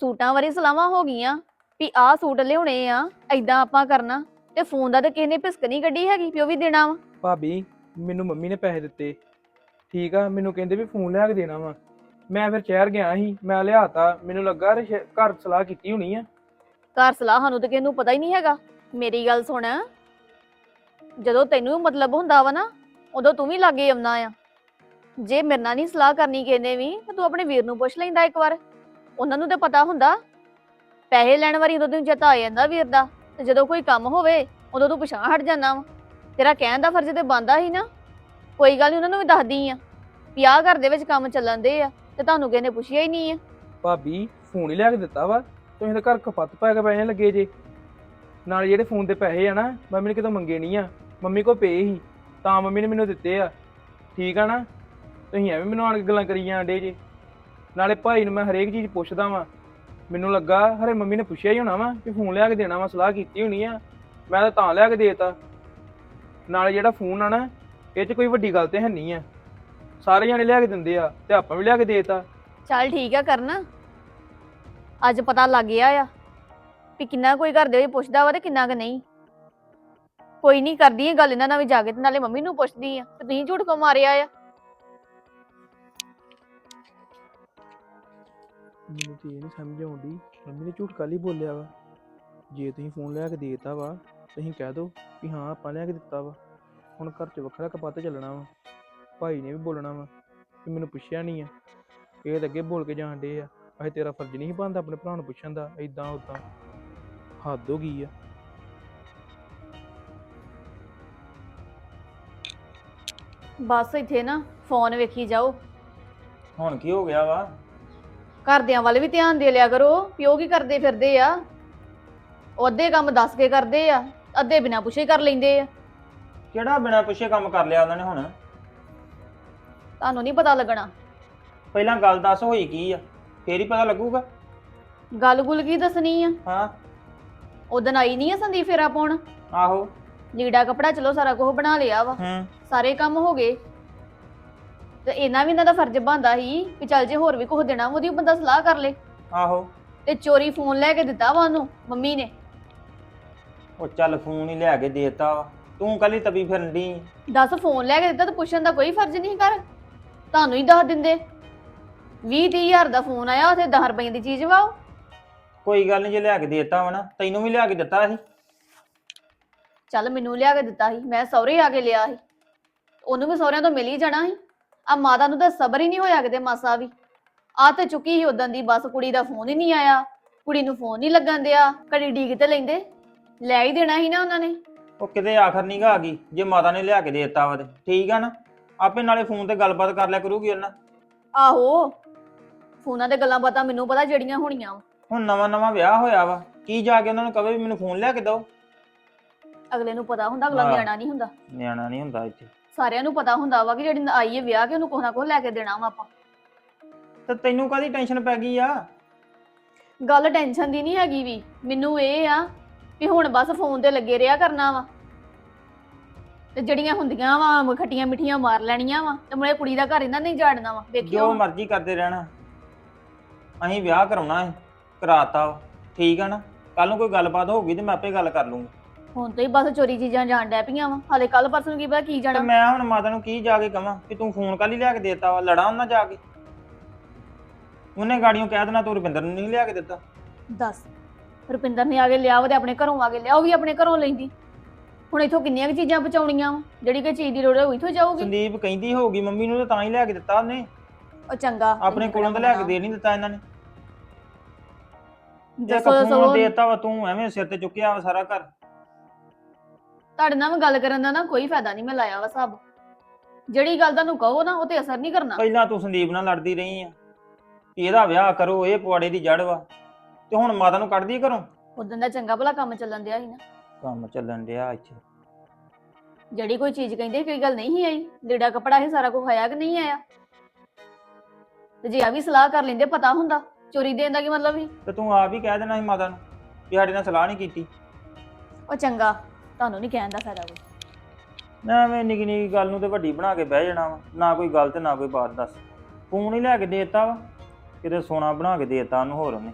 ਸੂਟਾਂ ਵਾਰੀ ਸਲਾਵਾਂ ਹੋ ਗਈਆਂ ਵੀ ਆਹ ਸੂਟ ਲਿਆਉਣੇ ਆ ਐਦਾਂ ਆਪਾਂ ਕਰਨਾ ਤੇ ਫੋਨ ਦਾ ਤਾਂ ਕਿਸੇ ਨੇ ਪਿਸਕ ਨਹੀਂ ਕੱਢੀ ਹੈਗੀ ਵੀ ਉਹ ਵੀ ਦੇਣਾ ਵਾ। ਭਾਬੀ ਮੈਨੂੰ ਮੰਮੀ ਨੇ ਪੈਸੇ ਦਿੱਤੇ ਠੀਕ ਆ ਮੈਨੂੰ ਕਹਿੰਦੇ ਵੀ ਫੋਨ ਲਿਆ ਕੇ ਦੇਣਾ ਵਾ। ਮੈਂ ਫਿਰ ਸ਼ਹਿਰ ਗਿਆ ਸੀ, ਮੈਂ ਲਿਆਤਾ, ਮੈਨੂੰ ਲੱਗਾ ਰ- ਸ਼ਹਿ- ਘਰ ਸਲਾਹ ਕੀਤੀ ਹੋਣੀ ਆ। ਘਰ ਸਲਾਹ ਸਾਨੂੰ ਤਾਂ ਕਿਸੇ ਨੂੰ ਪਤਾ ਹੀ ਨਹੀਂ ਹੈਗਾ। ਮੇਰੀ ਗੱਲ ਸੁਣ। ਜਦੋਂ ਤੈਨੂੰ ਮਤਲਬ ਹੁੰਦਾ ਵਾ ਨਾ, ਉਦੋਂ ਤੂੰ ਵੀ ਲਾਗੇ ਆਉਣਾ ਆ। ਜੇ ਮੇਰੇ ਨਾਲ ਨਹੀਂ ਸਲਾਹ ਕਰਨੀ ਕਿਸੇ ਨੇ ਵੀ, ਤਾਂ ਤੂੰ ਆਪਣੇ ਵੀਰ ਨੂੰ ਪੁੱਛ ਲੈਂਦਾ ਇੱਕ ਵਾਰ। ਉਹਨਾਂ ਨੂੰ ਤਾਂ ਪਤਾ ਹੁੰਦਾ। ਪੈਸੇ ਲੈਣ ਵਾਰੀ ਉਦੋਂ ਤੈਨੂੰ ਚੇਤਾ ਆ ਜਾਂਦਾ ਵੀਰ ਦਾ। ਤੇ ਜਦੋਂ ਕੋਈ ਕੰਮ ਹੋਵੇ, ਉਦੋਂ ਤੂੰ ਪਛਾਣ ਹਟ ਜਾਂਦਾ ਵਾ। ਤੇਰਾ ਕਹਿਣ ਦਾ ਫਰਜ਼ ਤੇ ਬੰਦਾ ਹੀ ਨਾ। ਕੋਈ ਗੱਲ ਨਹੀਂ ਉਹਨਾਂ ਨੂੰ ਵੀ ਦੱਸਦੀ ਆ। ਵੀ ਆਹ ਘਰ ਦੇ ਵਿੱਚ ਕੰਮ ਚੱਲਣ ਦੇ ਆ। ਤੇ ਤੁਹਾਨੂੰ ਕਿਸੇ ਨੇ ਪੁੱਛਿਆ ਹੀ ਨਹੀਂ ਆ। ਭਾਬੀ ਫੋਨ ਹੀ ਲਿਆ ਕੇ ਦਿੱਤਾ ਵਾ, ਤੁਸੀਂ ਤਾਂ ਘਰ ਕਪੱਤ ਪੈ ਕੇ ਪੈਸੇ ਲੱਗੇ ਜੇ। ਨਾਲ ਜਿਹੜੇ ਫੋਨ ਦੇ ਪੈਸੇ ਆ ਨਾ, ਮੰਮੀ ਨੇ ਕਿਤੋਂ ਮੰਗੇ ਨਹੀਂ ਆ। ਮੰਮੀ ਕੋ ਪਏ ਸੀ, ਤਾਂ ਮੰਮੀ ਨੇ ਮੈਨੂੰ ਦਿੱਤੇ ਆ। ਠੀਕ ਆ ਨਾ? ਤੁਸੀਂ ਐਵੇਂ ਮੈਨੂੰ ਆਣ ਕੇ ਗੱਲਾਂ ਕਰੀ ਜਾਂਦੇ ਜੇ। ਨਾਲੇ ਭਾਈ ਨੂੰ ਮੈਂ ਹਰੇਕ ਚੀਜ਼ ਪੁੱਛਦਾ ਵਾਂ। ਮੈਨੂੰ ਲੱਗਾ ਹਰੇ ਮੰਮੀ ਨੇ ਪੁੱਛਿਆ ਹੀ ਹੋਣਾ ਵਾ ਕਿ ਫੋਨ ਲਿਆ ਕੇ ਦੇਣਾ ਵਾ, ਸਲਾਹ ਕੀਤੀ ਹੋਣੀ ਆ। ਮੈਂ ਤਾਂ ਤਾਂ ਲਿਆ ਕੇ ਦੇਤਾ। ਨਾਲੇ ਜਿਹੜਾ ਫੋਨ ਆ ਨਾ, ਇਹ 'ਚ ਕੋਈ ਵੱਡੀ ਗੱਲ ਤੇ ਹੈ ਨਹੀਂ ਆ। ਸਾਰੇ ਜਾਣੇ ਲਿਆ ਕੇ ਦਿੰਦੇ ਆ ਤੇ ਆਪਾਂ ਵੀ ਲਿਆ ਕੇ ਦੇਤਾ। ਚੱਲ ਠੀਕ ਆ ਕਰਨ। ਅੱਜ ਪਤਾ ਲੱਗ ਗਿਆ ਆ ਵੀ ਕਿੰਨਾ ਕੋਈ ਘਰ ਦੇ ਵਿੱਚ ਪੁੱਛਦਾ ਵਾ ਤੇ ਕਿੰਨਾ ਕੁ ਨਹੀਂ। ਕੋਈ ਨਹੀਂ ਕਰਦੀ ਇਹ ਗੱਲ ਇਹਨਾਂ ਨਾਲ ਵੀ ਜਾ ਕੇ ਤੇ ਨਾਲੇ ਮੰਮੀ ਨੂੰ ਪੁੱਛਦੀ ਆ ਤੇ ਤੁਸੀਂ ਝੂਠ ਕੋ ਮਾਰਿਆ ਆ? ਮੈਨੂੰ ਤੇ ਇਹ ਨਹੀਂ ਸਮਝ ਆਉਂਦੀ ਮੰਮੀ ਨੇ ਝੂਠ ਕਾਲੀ ਬੋਲਿਆ ਵਾ। ਜੇ ਤੁਸੀਂ ਫੋਨ ਲਿਆ ਕੇ ਦੇਤਾ ਵਾ ਤੁਸੀਂ ਕਹਿ ਦਿਓ ਵੀ ਹਾਂ ਆਪਾਂ ਲਿਆ ਕੇ ਦਿੱਤਾ ਵਾ। ਹੁਣ ਘਰ 'ਚ ਵੱਖਰਾ ਕਪੱਤ ਚੱਲਣਾ ਵਾ। ਭਾਈ ਨੇ ਵੀ ਬੋਲਣਾ ਵਾ ਕਿ ਮੈਨੂੰ ਪੁੱਛਿਆ ਨਹੀਂ ਆ। ਇਹ ਤਾਂ ਅੱਗੇ ਬੋਲ ਕੇ ਜਾਣ ਡੇ ਆ। ਅਹੇ ਤੇਰਾ ਫਰਜ਼ ਨਹੀਂ ਬਣਦਾ ਆਪਣੇ ਭਰਾ ਨੂੰ ਪੁੱਛਣ ਦਾ ਇਦਾਂ ਉਦਾਂ ਹੱਦ ਹੋ ਗਈ ਆ। ਬਸ ਇੱਥੇ ਨਾ ਫੋਨ ਵੇਖੀ ਜਾਓ। ਹੁਣ ਕੀ ਹੋ ਗਿਆ ਵਾ? ਘਰਦਿਆਂ ਵੱਲ ਵੀ ਧਿਆਨ ਦੇ ਲਿਆ ਕਰੋ। ਵੀ ਉਹ ਕੀ ਕਰਦੇ ਫਿਰਦੇ ਆ? ਉਹ ਅੱਧੇ ਕੰਮ ਦੱਸ ਕੇ ਕਰਦੇ ਆ। ਅੱਧੇ ਬਿਨਾਂ ਪੁੱਛੇ ਕਰ ਲੈਂਦੇ ਆ। ਕਿਹੜਾ ਬਿਨਾਂ ਪੁੱਛੇ ਕੰਮ ਕਰ ਲਿਆ ਉਹਨਾਂ ਨੇ ਹੁਣ? ਤੁਹਾਨੂੰ ਨਹੀਂ ਪਤਾ ਲੱਗਣਾ। ਪਹਿਲਾਂ ਗੱਲ ਦੱਸ ਹੋਈ ਕੀ ਆ? ਫੇਰ ਹੀ ਪਤਾ ਲੱਗੂਗਾ। ਗੱਲ ਗੁੱਲ ਕੀ ਦੱਸਣੀ ਆ? ਹਾਂ। ਉਦੋਂ ਆਈ ਨਹੀਂ ਆ ਸੰਦੀਪ ਫੇਰਾ ਪਾਉਣ? ਆਹੋ। ਲੀੜਾ ਕਪੜਾ ਚਲੋ ਸਾਰਾ ਕੁਝ ਬਣਾ ਲਿਆ ਵਾ। ਹੂੰ। ਸਾਰੇ ਕੰਮ ਹੋ ਗਏ। ਤੇ ਇਹਨਾਂ ਵੀ ਇਹਨਾਂ ਦਾ ਫਰਜ਼ ਬਣਦਾ ਸੀ ਕਿ ਚੱਲ ਜੇ ਹੋਰ ਵੀ ਕੁਝ ਦੇਣਾ ਉਹਦੀ ਬੰਦਾ ਸਲਾਹ ਕਰ ਲੇ। ਆਹੋ। ਤੇ ਚੋਰੀ ਫੋਨ ਲੈ ਕੇ ਦਿੱਤਾ ਵਾ ਉਹਨੂੰ ਮੰਮੀ ਨੇ। ਉਹ ਚੱਲ ਫੋਨ ਹੀ ਲਿਆ ਕੇ ਦੇਤਾ ਵਾ। ਤੂੰ ਕੱਲੀ ਤਪੀ ਫਿਰਨ ਦੀ ਦੱਸ ਫੋਨ ਲੈ ਕੇ ਦਿੱਤਾ ਤਾਂ ਪੁੱਛਣ ਦਾ ਕੋਈ ਫਰਜ਼ ਨਹੀਂ ਕਰ ਤੁਹਾਨੂੰ ਹੀ ਦੱਸ ਦਿੰਦੇ। 20 ਤੀਹ ਹਜ਼ਾਰ ਦਾ ਫੋਨ ਆਇਆ ਉਥੇ 10 ਰੁਪਏ ਦੀ ਚੀਜ਼ ਵਾ ਉਹ। ਕੋਈ ਗੱਲ ਨਹੀਂ ਜੇ ਲਿਆ ਕੇ ਦੇਤਾ ਵਾ ਨਾ ਤੈਨੂੰ ਵੀ ਲਿਆ ਕੇ ਦਿੱਤਾ ਸੀ। ਚੱਲ ਮੈਨੂੰ ਲਿਆ ਕੇ ਦਿੱਤਾ ਸੀ ਮੈਂ ਸਹੁਰੇ ਆ ਕੇ ਲਿਆ ਸੀ। ਉਹਨੂੰ ਵੀ ਸਹੁਰਿਆਂ ਤੋਂ ਮਿਲ ਹੀ ਜਾਣਾ ਸੀ। ਆ ਮਾਤਾ ਨੂੰ ਤਾਂ ਸਬਰ ਹੀ ਨਹੀਂ ਹੋਇਆ ਕਿਤੇ ਮਾਸਾ ਵੀ। ਆ ਤੇ ਚੁੱਕੀ ਸੀ ਉਦੋਂ ਦੀ ਬਸ ਕੁੜੀ ਦਾ ਫੋਨ ਹੀ ਨਹੀਂ ਆਇਆ। ਕੁੜੀ ਨੂੰ ਫੋਨ ਨਹੀਂ ਲੱਗਣ ਦਿਆ ਕੜੀ ਡੀਕ ਤੇ ਲੈਂਦੇ। ਲੈ ਹੀ ਦੇਣਾ ਸੀ ਨਾ ਉਹਨਾਂ ਨੇ। ਉਹ ਕਿਤੇ ਆਖਰ ਨਹੀਂ ਗਾ ਆ ਗਈ ਜੇ ਮਾਤਾ ਨੇ ਲਿਆ ਕੇ ਦੇਤਾ ਵਾ ਤੇ। ਠੀਕ ਆ ਨਾ? ਆਪੇ ਨਾਲੇ ਫੋਨ ਤੇ ਗੱਲਬਾਤ ਕਰ ਲਿਆ ਕਰੂਗੀ ਉਹਨਾਂ। ਆਹੋ ਫੋਨਾਂ ਤੇ ਗੱਲਾਂ ਬਾਤਾਂ ਮੈਨੂੰ ਪਤਾ ਜਿਹੜੀਆਂ ਹੋਣੀਆਂ ਵਾ। ਹੁਣ ਨਵਾਂ ਨਵਾਂ ਵਿਆਹ ਹੋਇਆ ਵਾ ਕੀ ਜਾ ਕੇ ਉਹਨਾਂ ਨੂੰ ਕਵੇ ਵੀ ਮੈਨੂੰ ਫੋਨ ਲਿਆ ਕੇ ਦਿਓ? ਅਗਲੇ ਨੂੰ ਪਤਾ ਹੁੰਦਾ ਅਗਲਾ ਹਾਂ। ਨਿਆਣਾ ਨਹੀਂ ਹੁੰਦਾ। ਨਿਆਣਾ ਨਹੀਂ ਹੁੰਦਾ ਇੱਥੇ। ਸਾਰਿਆਂ ਨੂੰ ਪਤਾ ਹੁੰਦਾ ਵਾ ਕਿ ਜਿਹੜੀ ਆਈ ਹੈ ਵਿਆਹ ਕੇ ਉਹਨੂੰ ਕੁਛ ਨਾ ਕੁਛ ਲੈ ਕੇ ਦੇਣਾ ਵਾ ਆਪਾਂ। ਤੇ ਤੈਨੂੰ ਕਾਦੀ ਟੈਨਸ਼ਨ ਪੈ ਗਈ ਆ? ਗੱਲ ਟੈਨਸ਼ਨ ਦੀ ਨਹੀਂ ਹੈਗੀ ਵੀ। ਮੈਨੂੰ ਇਹ ਆ ਵੀ ਹੁਣ ਬਸ ਫੋਨ ਤੇ ਲੱਗੇ ਰਿਹਾ ਕਰਨਾ ਵਾ। ਤੇ ਜਿਹੜੀਆਂ ਹੁੰਦੀਆਂ ਵਾ ਖੱਟੀਆਂ ਮਿੱਠੀਆਂ ਮਾਰ ਲੈਣੀਆਂ ਵਾ ਤੇ ਮੁੜੇ ਕੁੜੀ ਦਾ ਘਰ ਇਹਨਾਂ ਨੇ ਜਾੜਨਾ ਵਾ ਵੇਖਿਓ। ਜੋ ਮਰਜ਼ੀ ਕਰਦੇ ਰਹਿਣਾ। ਅਸੀਂ ਵਿਆਹ ਕਰਾਉਣਾ ਹੈ ਕਰਾਤਾ ਵਾ ਠੀਕ ਆ ਨਾ? ਕੱਲ ਨੂੰ ਕੋਈ ਗੱਲਬਾਤ ਹੋਊਗੀ ਤੇ ਮੈਂ ਆਪੇ ਗੱਲ ਕਰ ਲੂੰਗਾ। ਹੁਣ ਤੋਂ ਹੀ ਬਸ ਚੋਰੀ ਚੀਜ਼ਾਂ ਜਾਣ ਡੈ ਪਈਆਂ ਵਾ ਹਾਲੇ ਕੱਲ ਪਰਸੋਂ ਨੂੰ ਕੀ ਪਤਾ ਕੀ ਤੇ ਜਾਣਾ ਮੈਂ ਹੁਣ ਮਾਤਾ ਨੂੰ ਕੀ ਜਾ ਕੇ ਕਵਾਂ ਕਿ ਤੂੰ ਫੋਨ ਕੱਲ ਹੀ ਲਿਆ ਕੇ ਦੇਤਾ ਵਾ ਲੜਾ ਉਹਨਾਂ ਜਾ ਕੇ। ਉਹਨੇ ਗਾੜੀਆਂ ਕਹਿ ਦੇਣਾ ਤੂੰ ਰੁਪਿੰਦਰ ਨੂੰ ਨਹੀਂ ਲਿਆ ਕੇ ਦਿੱਤਾ। ਦੱਸ ਰੁਪਿੰਦਰ ਨੇ ਆ ਕੇ ਲਿਆ ਵਾ ਤੇ ਆਪਣੇ ਘਰੋਂ ਆ ਕੇ ਲਿਆ ਉਹ ਵੀ ਆਪਣੇ ਘਰੋਂ ਲੈਂਦੀ। ਹੁਣ ਇਥੋਂ ਕਿੰਨੀਆਂ ਕੁ ਚੀਜ਼ਾਂ ਬਚਾਉਣੀਆਂ ਵਾ? ਜਿਹੜੀ ਕੋਈ ਚੀਜ਼ ਦੀ ਲੋੜ ਹੈ ਉਹ ਇਥੋਂ ਜਾਊਗੀ? ਸੰਦੀਪ ਕਹਿੰਦੀ ਹੋਊਗੀ ਮੰਮੀ ਨੂੰ ਤੇ ਤਾਂ ਹੀ ਲਿਆ ਕੇ ਦਿੱਤਾ ਉਹਨੇ। ਉਹ ਚੰਗਾ ਆਪਣੇ ਕੋਲੋਂ ਤਾਂ ਲਿਆ ਕੇ ਦੇ ਨਹੀਂ ਦਿੱਤਾ ਇਹਨਾਂ ਨੇ। ਜੇ ਦੱਸੋ ਫੋਨ ਦੱਸੋ ਦੇਤਾ ਵਾ ਤੂੰ ਐਵੇਂ ਸਿਰ ਤੇ ਚੁੱਕਿਆ ਵਾ ਸਾਰਾ ਘਰ। ਤੁਹਾਡੇ ਨਾਲ ਗੱਲ ਕਰਨ ਦਾ ਨਾ ਕੋਈ ਫਾਇਦਾ ਨਹੀਂ ਮੈਂ ਲਾਇਆ ਵਾ ਸਭ। ਜਿਹੜੀ ਗੱਲ ਤੁਹਾਨੂੰ ਕਹੋ ਨਾ ਉਹ ਤੇ ਅਸਰ ਨਹੀਂ ਕਰਨਾ। ਪਹਿਲਾਂ ਤੂੰ ਸੰਦੀਪ ਨਾਲ ਲੜਦੀ ਰਹੀ ਆ। ਕਿ ਇਹਦਾ ਵਿਆਹ ਕਰੋ ਇਹ ਪੁਆੜੇ ਦੀ ਜੜ ਵਾ। ਤੇ ਹੁਣ ਮਾਤਾ ਨੂੰ ਕੱਢਦੀ ਘਰੋਂ? ਉਦੋਂ ਦਾ ਚੰਗਾ ਭਲਾ ਕੰਮ ਚੱਲਣ ਦਿਆ ਸੀ ਨਾ। ਕੰਮ ਚੱਲਣ ਡਿਆ ਇੱਥੇ ਜਿਹੜੀ ਕੋਈ ਚੀਜ਼ ਕਹਿੰਦੇ ਕੋਈ ਗੱਲ ਨਹੀਂ ਸੀ ਆਈ। ਲੀੜਾ ਕਪੜਾ ਇਹ ਸਾਰਾ ਕੁਝ ਆਇਆ ਕਿ ਨਹੀਂ ਆਇਆ? ਤੇ ਜੇ ਆ ਵੀ ਸਲਾਹ ਕਰ ਲੈਂਦੇ ਪਤਾ ਹੁੰਦਾ। ਚੋਰੀ ਦੇਣ ਦਾ ਕੀ ਮਤਲਬ ਸੀ? ਤੇ ਤੂੰ ਆਪ ਹੀ ਕਹਿ ਦੇਣਾ ਸੀ ਮਾਤਾ ਨੂੰ ਕਿ ਸਾਡੇ ਨਾਲ ਸਲਾਹ ਨਹੀਂ ਕੀਤੀ। ਉਹ ਚੰਗਾ ਤੁਹਾਨੂੰ ਨਹੀਂ ਕਹਿਣ ਦਾ ਫਾਇਦਾ ਕੋਈ। ਨਾ ਐਵੇਂ ਨਿੱਕੀ ਨਿੱਕੀ ਗੱਲ ਨੂੰ ਤੇ ਵੱਡੀ ਬਣਾ ਕੇ ਬਹਿ ਜਾਣਾ ਵਾ। ਨਾ ਕੋਈ ਗੱਲ ਤੇ ਨਾ ਕੋਈ ਬਾਤ ਦੱਸ। ਫੋਨ ਹੀ ਲੈ ਕੇ ਦੇਤਾ ਵਾ। ਕਿਤੇ ਸੋਨਾ ਬਣਾ ਕੇ ਦੇਤਾ ਉਹਨੂੰ ਹੋਰ ਉਹਨੇ।